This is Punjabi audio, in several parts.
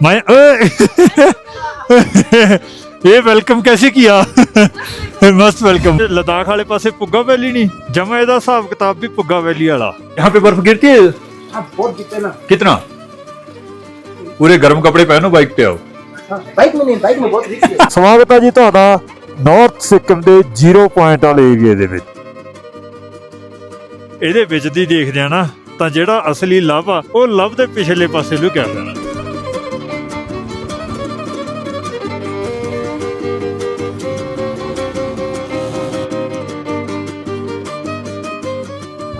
मैं ये वेलकम कैसे किया मस्त वेलकम लद्दाख वाले पासे पुग्गा वैली नहीं जमा ਇਹਦਾ ਹਿਸਾਬ ਕਿਤਾਬ ਵੀ ਪੁੱਗਾ ਵੈਲੀ ਵਾਲਾ यहाँ पे बर्फ गिरती है हाँ बहुत गिरते हैं ना कितना पूरे गर्म कपड़े पहनो बाइक पे आओ हाँ, बाइक में नहीं बाइक में बहुत रिस्क है ਸਵਾਗਤ ਹੈ ਜੀ ਤੁਹਾਡਾ ਨਾਰਥ ਸਿੱਕਮ ਦੇ 0 ਪੁਆਇੰਟ ਵਾਲੇ ਏਰੀਆ ਦੇ ਵਿੱਚ ਇਹਦੇ ਵਿੱਚ ਦੀ ਦੇਖਦੇ ਆ ਨਾ ਤਾਂ ਜਿਹੜਾ ਅਸਲੀ ਲਵ ਆ ਉਹ ਲਵ ਦੇ ਪਿਛਲੇ ਪਾਸੇ ਲੁਕਿਆ ਹੋਇਆ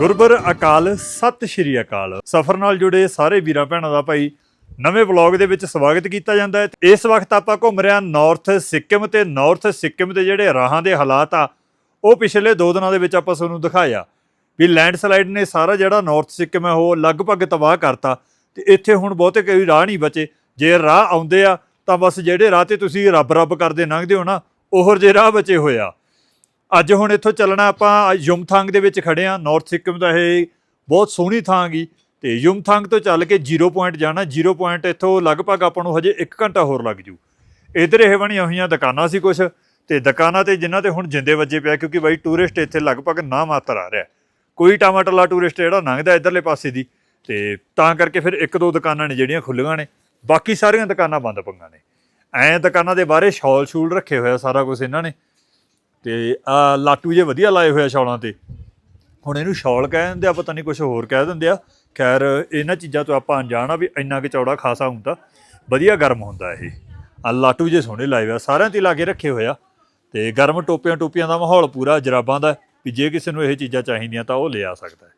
ਗੁਰਬਰ ਅਕਾਲ, ਸਤਿ ਸ਼੍ਰੀ ਅਕਾਲ। ਸਫਰ ਨਾਲ ਜੁੜੇ ਸਾਰੇ ਵੀਰਾਂ ਭੈਣਾਂ ਦਾ ਭਾਈ ਨਵੇਂ ਵਲੌਗ ਦੇ ਵਿੱਚ ਸਵਾਗਤ ਕੀਤਾ ਜਾਂਦਾ ਹੈ। ਇਸ ਵਕਤ ਆਪਾਂ ਘੁੰਮ ਰਹੇ ਹਾਂ ਨਾਰਥ ਸਿੱਕਮ ਤੇ ਨਾਰਥ ਸਿੱਕਮ ਦੇ ਜਿਹੜੇ ਰਾਹਾਂ ਦੇ ਹਾਲਾਤ ਆ, ਉਹ ਪਿਛਲੇ 2 ਦਿਨਾਂ ਦੇ ਵਿੱਚ ਆਪਾਂ ਤੁਹਾਨੂੰ ਦਿਖਾਇਆ। ਵੀ ਲੈਂਡਸਲਾਈਡ ਨੇ ਸਾਰਾ ਜਿਹੜਾ ਨਾਰਥ ਸਿੱਕਮ ਹੈ ਉਹ ਲਗਭਗ ਤਬਾਹ ਕਰਤਾ। ਤੇ ਇੱਥੇ ਹੁਣ ਬਹੁਤੇ ਕੋਈ ਰਾਹ ਨਹੀਂ ਬਚੇ। ਜੇ ਰਾਹ ਆਉਂਦੇ ਆ, ਤਾਂ ਬਸ ਜਿਹੜੇ ਰਾਹ ਤੇ ਤੁਸੀਂ ਰੱਬ ਰੱਬ ਕਰਦੇ ਲੰਘਦੇ ਹੋ ਨਾ, ਉਹੋ ਜਿਹੇ ਰਾਹ ਬਚੇ ਹੋਏ ਆ। ਅੱਜ ਹੁਣ ਇੱਥੋਂ ਚੱਲਣਾ ਆਪਾਂ ਯੁਮਥਾਂਗ ਦੇ ਵਿੱਚ ਖੜੇ ਆ ਨਾਰਥ ਸਿੱਕਮ ਦਾ ਇਹ ਬਹੁਤ ਸੋਹਣੀ ਥਾਂ ਗਈ ਤੇ ਯੁਮਥਾਂਗ ਤੋਂ ਚੱਲ ਕੇ 0 ਪੁਆਇੰਟ ਜਾਣਾ। 0 ਪੁਆਇੰਟ ਇੱਥੋਂ ਲਗਭਗ ਆਪਾਂ ਨੂੰ ਹਜੇ 1 ਘੰਟਾ ਹੋਰ ਲੱਗ ਜੂ। ਇਧਰ ਇਹ ਬਣੀਆਂ ਹੋਈਆਂ ਦੁਕਾਨਾਂ ਸੀ ਕੁਝ ਤੇ ਦੁਕਾਨਾਂ ਤੇ ਜਿਨ੍ਹਾਂ ਤੇ ਹੁਣ ਜਿੰਦੇ ਵੱਜੇ ਪਿਆ, ਕਿਉਂਕਿ ਬਾਈ ਟੂਰਿਸਟ ਇੱਥੇ ਲਗਭਗ ਨਾ ਮਾਤਰ ਆ ਰਿਹਾ। ਕੋਈ ਟਮਾਟਰਲਾ ਟੂਰਿਸਟ ਜਿਹੜਾ ਲੰਘਦਾ ਇਧਰਲੇ ਪਾਸੇ ਦੀ। ਤੇ ਤਾਂ ਕਰਕੇ ਫਿਰ ਇੱਕ ਦੋ ਦੁਕਾਨਾਂ ਨੇ ਜਿਹੜੀਆਂ ਖੁੱਲੀਆਂ ਨੇ। ਬਾਕੀ ਸਾਰੀਆਂ ਦੁਕਾਨਾਂ ਬੰਦ ਪਈਆਂ ਨੇ। ਐਂ ਦੁਕਾਨਾਂ ਦੇ ਬਾਹਰੇ ਸ਼ਾਲ ਸ਼ੂਲ ਰੱਖੇ ਹੋਇਆ ਸਾਰਾ ਕੁਝ ਇਹਨਾਂ ਨੇ। ਤੇ ਆ ਲਾਟੂ ਜੇ ਵਧੀਆ ਲਾਏ ਹੋਇਆ ਸ਼ਾਲਾਂ ਤੇ। ਹੁਣ ਇਹਨੂੰ ਸ਼ਾਲ ਕਹਿ ਦਿੰਦੇ ਆ ਪਤਾ ਨਹੀਂ ਕੁਝ ਹੋਰ ਕਹਿ ਦਿੰਦੇ ਆ। ਖੈਰ, ਇਹਨਾਂ ਚੀਜ਼ਾਂ ਤੋਂ ਆਪਾਂ ਅਣਜਾਣ ਆ ਵੀ ਇੰਨਾ ਕਿ ਚੌੜਾ ਖਾਸਾ ਹੁੰਦਾ। ਵਧੀਆ ਗਰਮ ਹੁੰਦਾ ਇਹ। ਆ ਲਾਟੂ ਜੇ ਸੋਹਣੇ ਲਾਏ ਹੋਇਆ ਸਾਰਿਆਂ ਤੇ ਲਾ ਕੇ ਰੱਖੇ ਹੋਇਆ ਤੇ ਗਰਮ ਟੋਪੀਆਂ ਟੋਪੀਆਂ ਦਾ ਮਾਹੌਲ ਪੂਰਾ ਜਰਾਬਾਂ ਦਾ ਵੀ ਜੇ ਕਿਸੇ ਨੂੰ ਇਹ ਚੀਜ਼ਾਂ ਚਾਹੀਦੀਆਂ ਤਾਂ ਉਹ ਲਿਆ ਸਕਦਾ ਹੈ।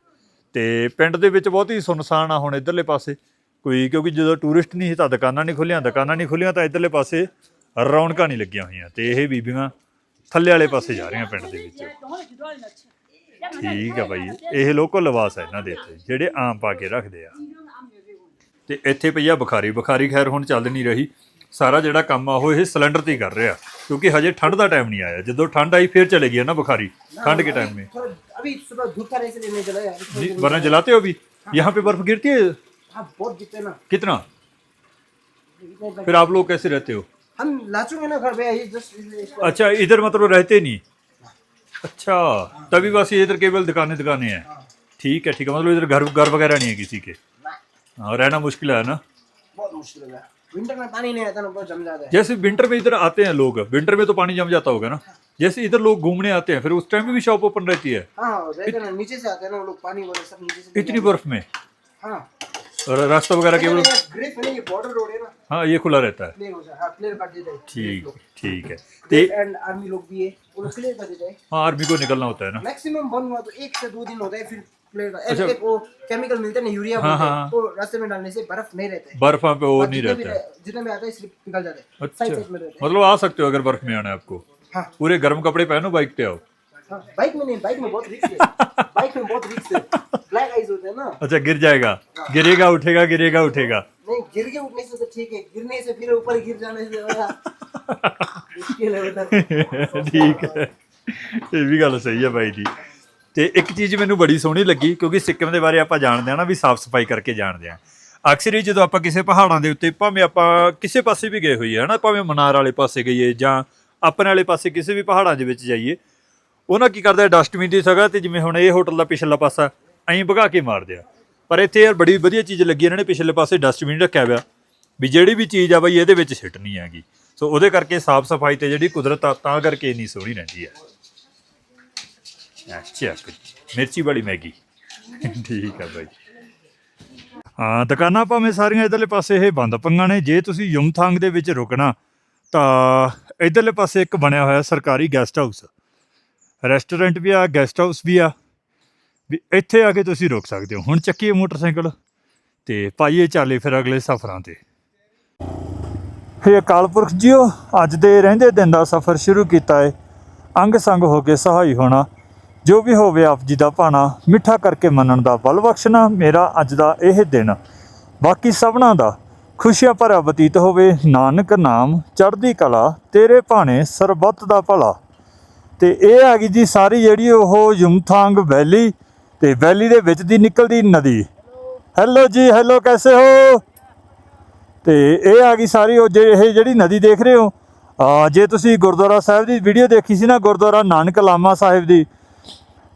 ਤੇ ਪਿੰਡ ਦੇ ਵਿੱਚ ਬਹੁਤ ਹੀ ਸੁਨਸਾਨ ਆ ਹੁਣ ਇਧਰਲੇ ਪਾਸੇ। ਕੋਈ ਕਿਉਂਕਿ ਜਦੋਂ ਟੂਰਿਸਟ ਨਹੀਂ ਸੀ ਤਾਂ ਦੁਕਾਨਾਂ ਨਹੀਂ ਖੁੱਲੀਆਂ ਦੁਕਾਨਾਂ ਨਹੀਂ ਖੁੱਲੀਆਂ ਤਾਂ ਇਧਰਲੇ ਪਾਸੇ ਰੌਣਕਾਂ ਨਹੀਂ ਲੱਗੀਆਂ ਹੋਈਆਂ। ਤੇ ਇਹ ਬੀਬੀਆਂ ਥੱਲੇ ਵਾਲੇ ਪਾਸੇ ਜਾ ਰਹੀਆਂ ਪਿੰਡ ਦੇ ਵਿੱਚ ਠੀਕ ਆ ਭਾਈ ਇਹ ਲੋਕਲ ਲਿਬਾਸ ਹੈ ਇਹਨਾਂ ਦੇ ਇੱਥੇ ਜਿਹੜੇ ਆਮ ਪਾ ਕੇ ਰੱਖਦੇ ਆ ਤੇ ਇੱਥੇ ਪਈਆ ਬੁਖਾਰੀ ਬੁਖਾਰੀ ਖੈਰ ਹੁਣ ਚੱਲ ਨਹੀਂ ਰਹੀ ਸਾਰਾ ਜਿਹੜਾ ਕੰਮ ਆ ਉਹ ਇਹ ਸਿਲੰਡਰ ਤੇ ਹੀ ਕਰ ਰਿਹਾ ਕਿਉਂਕਿ ਹਜੇ ਠੰਡ ਦਾ ਟਾਈਮ ਨਹੀਂ ਆਇਆ ਜਦੋਂ ਠੰਡ ਆਈ ਫਿਰ ਚਲੇ ਗਈ ਨਾ ਬੁਖਾਰੀ ठंड के टाइम में थोड़ा अभी सुबह धूप था इसलिए नहीं जलाया अभी थोड़ी जी, देर में- वरना जलाते हो अभी यहाँ पे बर्फ गिरती है हाँ बहुत गिरते हैं ना कितना इतने तक- फिर आप लोग कैसे रहते हो हम लाचूँगे ना घर पे ये जस्ट अच्छा इधर मतलब रहते नहीं। अच्छा तभी बस ये इधर केवल दुकानें दुकानें हैं। ठीक है ठीक है मतलब इधर घर घर वगैरह नहीं है किसी के। हाँ रहना मुश्किल है ना? बहुत मुश्किल है। विंटर में पानी नहीं आता ना बहुत जम जाता है। जैसे विंटर में इधर आते हैं लोग विंटर में तो पानी जम जाता होगा ना। जैसे इधर लोग घूमने आते हैं फिर उस टाइम में भी शॉप ओपन रहती है। हाँ हैं ना नीचे से आते हैं ना लोग पानी वगैरह सब नीचे से इतनी बर्फ़ में? हाँ। और रास्ता वगैरह केवल है ये बॉर्डर रोड है ना। हाँ ये खुला रहता है। हो ठीक ठीक है। ते आर्मी लोग भी है है। आर्मी को निकलना होता है ना। मैक्सिमम बंद हुआ तो एक से दो दिन होता है फिर अच्छा। वो केमिकल मिलते हैं ना यूरिया हाँ, हाँ, वो रास्ते में डालने से बर्फ़ नहीं रहता। है बर्फ़ वहाँ पे वो और नहीं रहता। है जितने भी आता है स्लिप निकल जाता है। अच्छा। में मतलब आ सकते हो अगर बर्फ़ में आना है आपको। हाँ। पूरे गर्म कपड़े पहनो बाइक पे आओ। बाइक में नहीं बाइक में बहुत रिस्क है बाइक में बहुत रिस्क है ब्लैक आइज होते हैं ना अच्छा गिर जाएगा गिरेगा उठेगा गिरेगा उठेगा नहीं गिर के उठने से तो ठीक है गिरने से फिर ऊपर गिर जाने से बड़ा मुश्किल है उधर ਠੀਕ ਹੈ ਇਹ ਵੀ ਗੱਲ ਸਹੀ ਹੈ ਬਾਈ ਜੀ ਤੇ ਇੱਕ ਚੀਜ਼ ਮੈਨੂੰ ਬੜੀ ਸੋਹਣੀ ਲੱਗੀ ਕਿਉਂਕਿ ਸਿੱਕਮ ਦੇ ਬਾਰੇ ਆਪਾਂ ਜਾਣਦੇ ਆ ਨਾ ਵੀ ਸਾਫ਼ ਸਫਾਈ ਕਰਕੇ ਜਾਣਦੇ ਆ ਅਕਸਰ ਹੀ ਜਦੋਂ ਆਪਾਂ ਕਿਸੇ ਪਹਾੜਾਂ ਦੇ ਉੱਤੇ ਭਾਵੇਂ ਆਪਾਂ ਕਿਸੇ ਪਾਸੇ ਵੀ ਗਏ ਹੋਈਏ ਹਨਾ ਭਾਵੇਂ ਮਨਾਰ ਵਾਲੇ ਪਾਸੇ ਗਈਏ ਜਾਂ ਆਪਣੇ ਵਾਲੇ ਪਾਸੇ ਕਿਸੇ ਵੀ ਪਹਾੜਾਂ ਦੇ ਵਿੱਚ ਜਾਈਏ ਉਹਨਾਂ ਕੀ ਕਰਦੇ ਡਸਟਬਿਨ ਦੀ ਜਗ੍ਹਾ ਤੇ ਜਿਵੇਂ ਹੁਣ ਇਹ ਹੋਟਲ ਦਾ ਪਿਛਲਾ ਪਾਸਾ, ਐਂ ਭਗਾ ਕੇ ਮਾਰਦੇ ਆ। ਪਰ ਇੱਥੇ ਯਾਰ ਬੜੀ ਵਧੀਆ ਚੀਜ਼ ਲੱਗੀ, ਇਹਨਾਂ ਨੇ ਪਿਛਲੇ ਪਾਸੇ ਡਸਟਬਿਨ ਰੱਖਿਆ ਹੋਇਆ। ਵੀ ਜਿਹੜੀ ਵੀ ਚੀਜ਼ ਆ ਬਈ, ਇਹਦੇ ਵਿੱਚ ਸਿੱਟਣੀ ਹੈਗੀ। ਸੋ ਉਹਦੇ ਕਰਕੇ ਸਾਫ਼ ਸਫ਼ਾਈ ਤੇ ਜਿਹੜੀ ਕੁਦਰਤ ਆ, ਤਾਂ ਕਰਕੇ ਇੰਨੀ ਸੋਹਣੀ ਰਹਿੰਦੀ ਹੈ ਅੱਛਾ ਮਿਰਚੀ ਵਾਲੀ ਮੈਗੀ। ਠੀਕ ਆ ਬਾਈ। ਹਾਂ, ਦੁਕਾਨਾਂ ਭਾਵੇਂ ਸਾਰੀਆਂ ਇਧਰਲੇ ਪਾਸੇ ਇਹ ਬੰਦ ਪੰਗਾਂ ਨੇ। ਜੇ ਤੁਸੀਂ ਯੁਮਥਾਂਗ ਦੇ ਵਿੱਚ ਰੁਕਣਾ, ਤਾਂ ਇਧਰਲੇ ਪਾਸੇ ਇੱਕ ਬਣਿਆ ਹੋਇਆ ਸਰਕਾਰੀ ਗੈਸਟ ਹਾਊਸ ਰੈਸਟੋਰੈਂਟ ਵੀ ਆ ਗੈਸਟ ਹਾਊਸ ਵੀ ਆ। ਵੀ ਇੱਥੇ ਆ ਕੇ ਤੁਸੀਂ ਰੁਕ ਸਕਦੇ ਹੋ। ਹੁਣ ਚੱਕੀਏ ਮੋਟਰਸਾਈਕਲ ਤੇ ਪਾਈਏ ਚਾਲੇ ਫਿਰ ਅਗਲੇ ਸਫ਼ਰਾਂ ਤੇ। ਹੇ ਅਕਾਲ ਪੁਰਖ ਜੀਓ, ਅੱਜ ਦੇ ਰਹਿੰਦੇ ਦਿਨ ਦਾ ਸਫ਼ਰ ਸ਼ੁਰੂ ਕੀਤਾ ਹੈ ਅੰਗ ਸੰਗ ਹੋ ਕੇ ਸਹਾਈ ਹੋਣਾ, ਜੋ ਵੀ ਹੋਵੇ ਆਪ ਜੀ ਦਾ ਭਾਣਾ, ਮਿੱਠਾ ਕਰਕੇ ਮੰਨਣ ਦਾ ਬਲ ਬਖਸ਼ਣਾ ਮੇਰਾ ਅੱਜ ਦਾ ਇਹ ਦਿਨ। ਬਾਕੀ ਸਭਨਾ ਦਾ ਖੁਸ਼ੀਆਂ ਭਰਿਆ ਬਤੀਤ ਹੋਵੇ। ਨਾਨਕ ਨਾਮ ਚੜ੍ਹਦੀ ਕਲਾ, ਤੇਰੇ ਭਾਣੇ ਸਰਬੱਤ ਦਾ ਭਲਾ। ਤੇ ਇਹ ਆ ਗਈ ਜੀ ਸਾਰੀ ਜਿਹੜੀ ਉਹ ਯੁਮਥਾਂਗ ਵੈਲੀ ਤੇ ਵੈਲੀ ਦੇ ਵਿੱਚ ਦੀ ਨਿਕਲਦੀ ਨਦੀ। ਹੈਲੋ ਜੀ ਹੈਲੋ ਕੈਸੇ ਹੋ? ਤੇ ਇਹ ਆ ਗਈ ਸਾਰੀ ਉਹ ਜੇ ਇਹ ਜਿਹੜੀ ਨਦੀ ਦੇਖ ਰਹੇ ਹੋ ਜੇ ਤੁਸੀਂ ਗੁਰਦੁਆਰਾ ਸਾਹਿਬ ਦੀ ਵੀਡੀਓ ਦੇਖੀ ਸੀ ਨਾ, ਗੁਰਦੁਆਰਾ ਨਾਨਕ ਲਾਮਾ ਸਾਹਿਬ ਦੀ,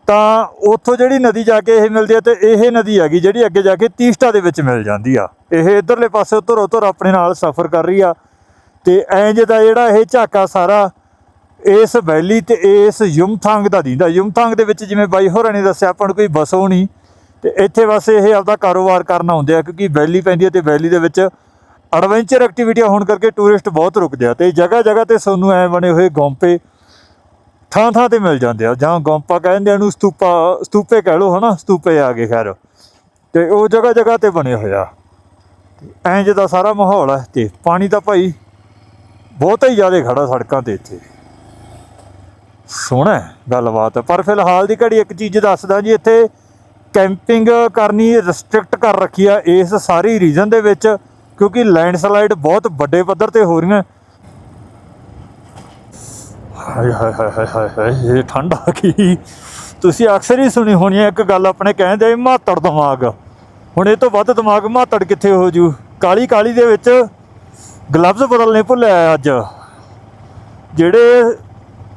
ਤਾਂ ਉੱਥੋਂ ਜਿਹੜੀ ਨਦੀ ਜਾ ਕੇ ਇਹ ਮਿਲਦੀ ਹੈ ਤੇ ਇਹ ਨਦੀ ਹੈਗੀ ਜਿਹੜੀ ਅੱਗੇ ਜਾ ਕੇ ਤੀਸਟਾ ਦੇ ਵਿੱਚ ਮਿਲ ਜਾਂਦੀ ਆ। ਇਹ ਇਧਰਲੇ ਪਾਸੇ ਧੁਰੋ ਧੁਰ ਆਪਣੇ ਨਾਲ ਸਫ਼ਰ ਕਰ ਰਹੀ ਆ ਤੇ ਇੰਜ ਦਾ ਜਿਹੜਾ ਇਹ ਝਾਕਾ ਸਾਰਾ ਇਸ ਵੈਲੀ ਤੇ ਇਸ ਯੁਮਥਾਂਗ ਦਾ ਦਿੰਦਾ। ਯੁਮਥਾਂਗ ਦੇ ਵਿੱਚ ਜਿਵੇਂ ਬਾਈ ਹੋਰਾਂ ਨੇ ਦੱਸਿਆ, ਆਪਾਂ ਨੂੰ ਕੋਈ ਬਸੋ ਨਹੀਂ ਤੇ ਇੱਥੇ ਬਸ ਇਹ ਆਪਦਾ ਕਾਰੋਬਾਰ ਕਰਨ ਆਉਂਦੇ ਆ, ਕਿਉਂਕਿ ਵੈਲੀ ਪੈਂਦੀ ਹੈ ਤੇ ਵੈਲੀ ਦੇ ਵਿੱਚ ਐਡਵੈਂਚਰ ਐਕਟੀਵਿਟੀਆਂ ਹੋਣ ਕਰਕੇ ਟੂਰਿਸਟ ਬਹੁਤ ਰੁਕਦੇ ਆ ਤੇ ਜਗ੍ਹਾ ਜਗ੍ਹਾ ਤੇ ਸਾਨੂੰ ਐ ਬਣੇ ਹੋਏ ਗੋਂਪੇ ਥਾਂ ਥਾਂ ਤੇ ਮਿਲ ਜਾਂਦੇ ਆ, ਜਾਂ ਗੋਂਪਾ ਕਹਿੰਦੇ ਆ ਨੂੰ ਸਤੂਪਾ, ਸਤੂਪੇ ਕਹਿ ਲਓ ਹਨਾ, ਸਤੂਪੇ ਆ ਗਏ ਖੈਰ। ਤੇ ਉਹ ਜਗ੍ਹਾ ਜਗ੍ਹਾ ਤੇ ਬਣੇ ਹੋਇਆ ਐਂ ਜਿਹਦਾ ਸਾਰਾ ਮਾਹੌਲ ਹੈ ਤੇ ਪਾਣੀ ਤਾਂ ਭਾਈ ਬਹੁਤ ਹੀ ਜ਼ਿਆਦਾ ਖੜਾ ਸੜਕਾਂ ਤੇ ਇੱਥੇ। ਸੋਹਣਾ ਹੈ ਗੱਲਬਾਤ। ਹੈ। ਪਰ ਫਿਲਹਾਲ ਦੀ ਘੜੀ ਇੱਕ ਚੀਜ਼ ਦੱਸਦਾ ਜੀ, ਇੱਥੇ ਕੈਂਪਿੰਗ ਕਰਨੀ ਰੈਸਟ੍ਰਿਕਟ ਕਰ ਰੱਖੀ ਆ ਇਸ ਸਾਰੀ ਰੀਜਨ ਦੇ ਵਿੱਚ, ਕਿਉਂਕਿ ਲੈਂਡਸਲਾਈਡ ਬਹੁਤ ਵੱਡੇ ਪੱਧਰ ਤੇ ਹੋ ਰਹੀਆਂ। ਹਾਏ ਹਾਏ ਹਾਏ ਹਾਏ ਹਾਏ ਇਹ ਠੰਡ ਆ ਗਈ। ਤੁਸੀਂ ਅਕਸਰ ਹੀ ਸੁਣੀ ਹੋਣੀ ਹੈ ਇੱਕ ਗੱਲ ਆਪਣੇ ਕਹਿੰਦੇ ਮਾਤੜ ਦਿਮਾਗ। ਹੁਣ ਇਹ ਤੋਂ ਵੱਧ ਦਿਮਾਗ ਮਾਤੜ ਕਿੱਥੇ ਹੋ ਜੂ? ਕਾਲੀ ਕਾਲੀ ਦੇ ਵਿੱਚ ਗਲਵਜ਼ ਬਦਲਨੇ ਭੁੱਲਿਆ ਅੱਜ। ਜਿਹੜੇ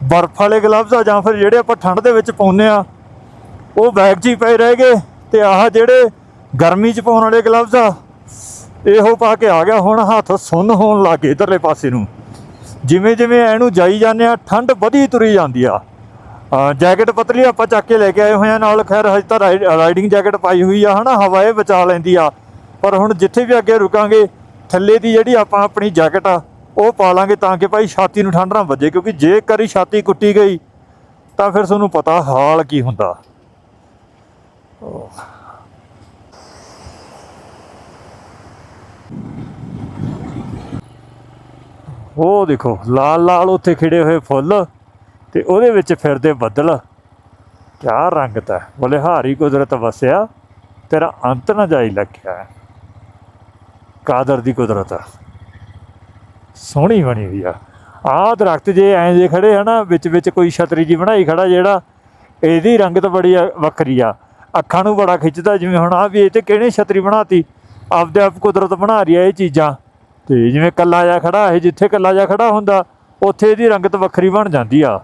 ਬਰਫ਼ ਵਾਲੇ ਗਲਵਜ਼ ਆ ਜਾਂ ਫਿਰ ਜਿਹੜੇ ਆਪਾਂ ਠੰਡ ਦੇ ਵਿੱਚ ਪਾਉਂਦੇ ਆ, ਉਹ ਬੈਗ 'ਚ ਹੀ ਪਏ ਰਹਿ ਗਏ ਤੇ ਆਹ ਜਿਹੜੇ ਗਰਮੀ 'ਚ ਪਾਉਣ ਵਾਲੇ ਗਲਵਜ਼ ਆ, ਇਹੋ ਪਾ ਕੇ ਆ ਗਿਆ ਹੁਣ ਹੱਥ ਸੁੰਨ ਹੋਣ ਲੱਗੇ ਇਧਰਲੇ ਪਾਸੇ ਨੂੰ। ਜਿਵੇਂ ਜਿਵੇਂ ਇਹਨੂੰ ਜਾਈ ਜਾਂਦੇ ਆ, ਠੰਡ ਵਧੀ ਤੁਰੀ ਜਾਂਦੀ ਆ। ਜੈਕਟ ਪਤਲੀ ਆਪਾਂ ਚੱਕ ਕੇ ਲੈ ਕੇ ਆਏ ਹੋਏ ਆ ਨਾਲ, ਖੈਰ ਹਜੇ ਤਾਂ ਰਾਈ- ਰਾਈਡਿੰਗ ਜੈਕਟ ਪਾਈ ਹੋਈ ਆ ਹਨਾ, ਹਵਾ ਇਹ ਬਚਾ ਲੈਂਦੀ ਆ। ਪਰ ਹੁਣ ਜਿੱਥੇ ਵੀ ਅੱਗੇ ਰੁਕਾਂਗੇ, ਥੱਲੇ ਦੀ ਜਿਹੜੀ ਆਪਾਂ ਆਪਣੀ ਜੈਕਟ ਆ ਉਹ ਪਾ ਲਾਂਗੇ ਤਾਂ ਕਿ ਭਾਈ ਛਾਤੀ ਨੂੰ ਠੰਡ ਨਾ ਵੱਜੇ, ਕਿਉਂਕਿ ਜੇ ਕਰੀ ਛਾਤੀ ਕੁੱਟੀ ਗਈ, ਤਾਂ ਫਿਰ ਤੁਹਾਨੂੰ ਪਤਾ ਹਾਲ ਕੀ ਹੁੰਦਾ। ਉਹ ਦੇਖੋ, ਲਾਲ ਲਾਲ ਉੱਥੇ ਖਿੜੇ ਹੋਏ ਫੁੱਲ ਤੇ ਉਹਦੇ ਵਿੱਚ ਫਿਰਦੇ ਬੱਦਲ। ਕਿਆ ਰੰਗਤ ਹੈ। ਬੋਲੇ, ਹਾਰੀ ਕੁਦਰਤ ਵਸਿਆ, ਤੇਰਾ ਅੰਤ ਨਾ ਜਾਈ ਲਖਿਆ। ਕਾਦਰ ਦੀ ਕੁਦਰਤ। ਆ ਸੋਹਣੀ ਬਣੀ ਹੋਈ ਆ। ਆਹ ਦਰਖਤ ਜੇ ਐਂ ਜੇ ਖੜੇ ਹਨਾ ਵਿੱਚ ਵਿੱਚ ਕੋਈ ਛਤਰੀ ਜੀ ਬਣਾਈ ਖੜਾ ਜਿਹੜਾ, ਇਹਦੀ ਰੰਗਤ ਬੜੀ ਵੱਖਰੀ ਆ। ਅੱਖਾਂ ਨੂੰ ਬੜਾ ਖਿੱਚਦਾ, ਜਿਵੇਂ ਹੁਣ ਆ ਵੀ ਇਹ ਤੇ ਕਿਹਨੇ ਛਤਰੀ ਬਣਾਤੀ? ਆਪਦੇ ਆਪ ਕੁਦਰਤ ਬਣਾ ਰਹੀ ਆ ਇਹ ਚੀਜ਼ਾਂ। ਤੇ ਜਿਵੇਂ ਕੱਲਾ ਜਿਹਾ ਖੜਾ, ਇਹ ਜਿੱਥੇ ਕੱਲਾ ਜਿਹਾ ਖੜਾ ਹੁੰਦਾ, ਉੱਥੇ ਇਹਦੀ ਰੰਗਤ ਵੱਖਰੀ ਬਣ ਜਾਂਦੀ ਆ।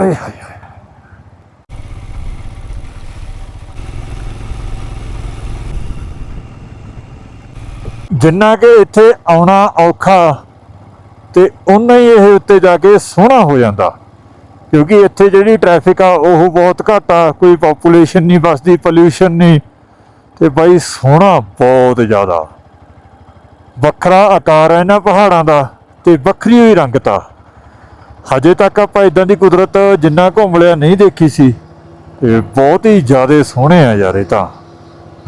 ਆਏ ਹਾਏ। ਜਿੰਨਾ ਕਿ ਇੱਥੇ ਆਉਣਾ ਔਖਾ ਤੇ ਉਨਾ ਹੀ ਇਹ ਉੱਤੇ ਜਾ ਕੇ ਸੋਹਣਾ ਹੋ ਜਾਂਦਾ। ਕਿਉਂਕਿ ਇੱਥੇ ਜਿਹੜੀ ਟ੍ਰੈਫਿਕ ਆ, ਉਹ ਬਹੁਤ ਘੱਟ ਆ, ਕੋਈ ਪੋਪੂਲੇਸ਼ਨ ਨਹੀਂ ਵਸਦੀ ਪੋਲਿਊਸ਼ਨ ਨਹੀਂ, ਤੇ ਬਾਈ ਸੋਹਣਾ ਬਹੁਤ ਜ਼ਿਆਦਾ। ਵੱਖਰਾ ਆਕਾਰ ਹੈ ਇਹਨਾਂ ਪਹਾੜਾਂ ਦਾ ਤੇ ਵੱਖਰੀ ਹੋਈ ਰੰਗਤਾ। ਹਜੇ ਤੱਕ ਆਪਾਂ ਇਦਾਂ ਦੀ ਕੁਦਰਤ ਜਿੰਨਾ ਘੁੰਮ ਲਿਆ ਨਹੀਂ ਦੇਖੀ ਸੀ, ਤੇ ਬਹੁਤ ਹੀ ਜ਼ਿਆਦਾ ਸੋਹਣੇ ਆ ਯਾਰ ਇਹ ਤਾਂ।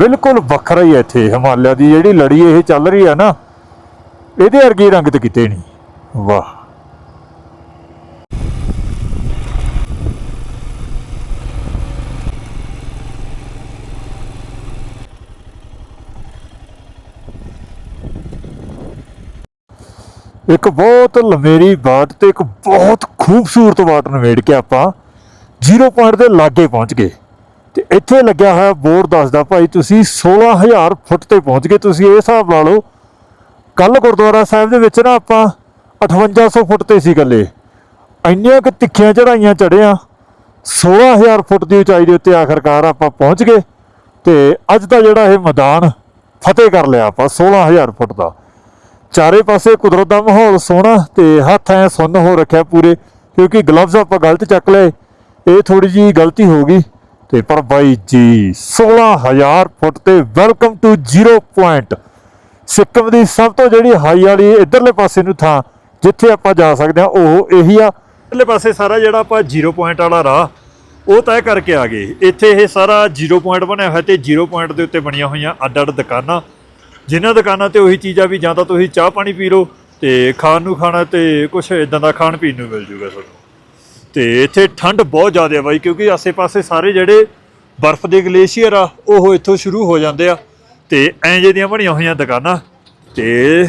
ਬਿਲਕੁਲ ਵੱਖਰਾ ਹੀ ਹੈ ਇੱਥੇ, ਹਿਮਾਲਿਆ ਦੀ ਜਿਹੜੀ ਲੜੀ ਇਹ ਚੱਲ ਰਹੀ ਹੈ ਨਾ, ਇਹਦੇ ਵਰਗੀ ਰੰਗਤ ਕਿਤੇ ਨਹੀਂ। ਵਾਹ। ਇੱਕ ਬਹੁਤ ਲੰਮੇਰੀ ਬਾਟ ਤੇ ਇੱਕ ਬਹੁਤ ਖੂਬਸੂਰਤ ਬਾਟ ਨਵੇੜ ਕੇ ਆਪਾਂ ਜ਼ੀਰੋ ਪੁਆਇੰਟ ਦੇ ਲਾਗੇ ਪਹੁੰਚ ਗਏ। ਤੇ ਇੱਥੇ ਲੱਗਿਆ ਹੋਇਆ ਬੋਰਡ ਦੱਸਦਾ, ਭਾਈ ਤੁਸੀਂ 16000 ਫੁੱਟ ਤੇ ਪਹੁੰਚ ਗਏ ਤੁਸੀਂ ਇਹ ਹਿਸਾਬ ਲਾ ਲਓ। ਕੱਲ ਗੁਰਦੁਆਰਾ ਸਾਹਿਬ ਦੇ ਵਿੱਚ ਨਾ ਆਪਾਂ 5800 ਫੁੱਟ ਤੇ ਸੀ ਗੱਲੇ ਇੰਨੀਆਂ ਕਿ ਤਿੱਖੀਆਂ ਚੜਾਈਆਂ ਚੜਿਆ 16000 ਫੁੱਟ ਦੀ ਉਚਾਈ ਦੇ ਉੱਤੇ ਆਖਰਕਾਰ ਆਪਾਂ ਪਹੁੰਚ ਗਏ ਤੇ ਅੱਜ ਦਾ ਜਿਹੜਾ ਇਹ ਮੈਦਾਨ ਫਤਿਹ ਕਰ ਲਿਆ ਆਪਾਂ 16000 ਫੁੱਟ ਦਾ। ਚਾਰੇ ਪਾਸੇ ਕੁਦਰਤ ਦਾ ਮਾਹੌਲ ਸੋਹਣਾ ਤੇ ਹੱਥ ਐ ਸੁੰਨ ਹੋ ਰੱਖਿਆ ਪੂਰੇ, ਕਿਉਂਕਿ ਗਲਵਜ਼ ਆਪਾਂ ਗਲਤ ਚੱਕ ਲਏ। ਇਹ ਥੋੜੀ ਜੀ ਗਲਤੀ ਹੋ ਗਈ। ਤੇ ਪਰ ਬਾਈ ਜੀ 16000 ਫੁੱਟ ਤੇ welcome to zero point. Sikkim ਦੀ ਸਭ ਤੋਂ ਜਿਹੜੀ ਹਾਈ ਵਾਲੀ ਇਧਰਲੇ ਪਾਸੇ ਨੂੰ ਥਾਂ ਜਿੱਥੇ ਆਪਾਂ ਜਾ ਸਕਦੇ ਹਾਂ, ਉਹ ਇਹੀ ਆ। ਇਧਰਲੇ ਪਾਸੇ ਸਾਰਾ ਜਿਹੜਾ ਆਪਾਂ ਜ਼ੀਰੋ ਪੁਆਇੰਟ ਵਾਲਾ ਰਾਹ, ਉਹ ਤੈਅ ਕਰਕੇ ਆ ਗਏ। ਇੱਥੇ ਇਹ ਸਾਰਾ ਜ਼ੀਰੋ ਪੁਆਇੰਟ ਬਣਿਆ ਹੋਇਆ ਤੇ ਜ਼ੀਰੋ ਪੁਆਇੰਟ ਦੇ ਉੱਤੇ ਬਣੀਆਂ ਹੋਈਆਂ ਅੱਡ ਅੱਡ ਦੁਕਾਨਾਂ। ਜਿਨ੍ਹਾਂ ਦੁਕਾਨਾਂ ਤੇ ਉਹੀ ਚੀਜ਼ ਆ ਵੀ ਜਾਂ ਤਾਂ ਤੁਸੀਂ ਚਾਹ ਪਾਣੀ ਪੀ ਲਓ ਤੇ ਖਾਣ ਨੂੰ ਖਾਣਾ ਤੇ ਕੁਝ ਇਦਾਂ ਦਾ ਖਾਣ ਪੀਣ ਨੂੰ ਮਿਲ ਜੂਗਾ ਤੁਹਾਨੂੰ। ਤੇ ਇੱਥੇ ਠੰਡ ਬਹੁਤ ਜ਼ਿਆਦਾ ਹੈ ਬਾਈ, ਕਿਉਂਕਿ ਆਸੇ-ਪਾਸੇ ਸਾਰੇ ਜਿਹੜੇ ਬਰਫ਼ ਦੇ ਗਲੇਸ਼ੀਅਰ ਆ, ਉਹ ਇੱਥੋਂ ਸ਼ੁਰੂ ਹੋ ਜਾਂਦੇ ਆ। ਤੇ ਜਿਹੇ ਦੀਆਂ ਬਣੀਆਂ ਹੋਈਆਂ ਦੁਕਾਨਾਂ, ਤੇ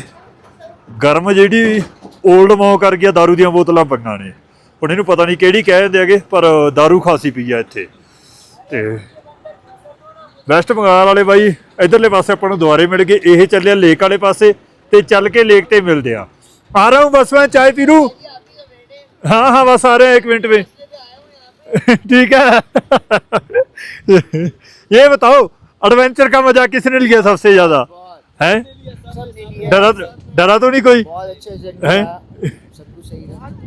ਗਰਮ ਜਿਹੜੀ 올ਡ ਮੋ ਕਰ ਗਿਆ दारू ਦੀਆਂ ਬੋਤਲਾਂ ਪਈਆਂ ਨੇ। ਹੁਣ ਇਹਨੂੰ ਪਤਾ ਨਹੀਂ ਕਿਹੜੀ ਕਹਿ ਦਿੰਦੇ ਹੈਗੇ, ਪਰ दारू ਖਾਸੀ ਪਈ ਆ ਇੱਥੇ। ਤੇ ਵੈਸਟ ਬੰਗਾਲ ਵਾਲੇ ਬਾਈ, ਇਧਰਲੇ ਪਾਸੇ ਆਪਾਂ ਨੂੰ ਦੁਆਰੇ ਮਿਲ ਗਏ, ਇਹ ਚੱਲਿਆ ਲੇਕ ਵਾਲੇ ਪਾਸੇ, ਤੇ ਚੱਲ ਕੇ ਲੇਕ ਤੇ ਮਿਲਦੇ ਆ। ਆ ਰਹਾ ਹੂੰ ਬਸ ਮੈਂ, ਚਾਹ ਪੀ ਰੂ हाँ हाँ बस आ रहे हैं एक मिनट में। ठीक है। ये बताओ एडवेंचर का मज़ा किसने लिया सबसे ज़्यादा? है? डरा डरा तो नहीं कोई? अच्छे हैं?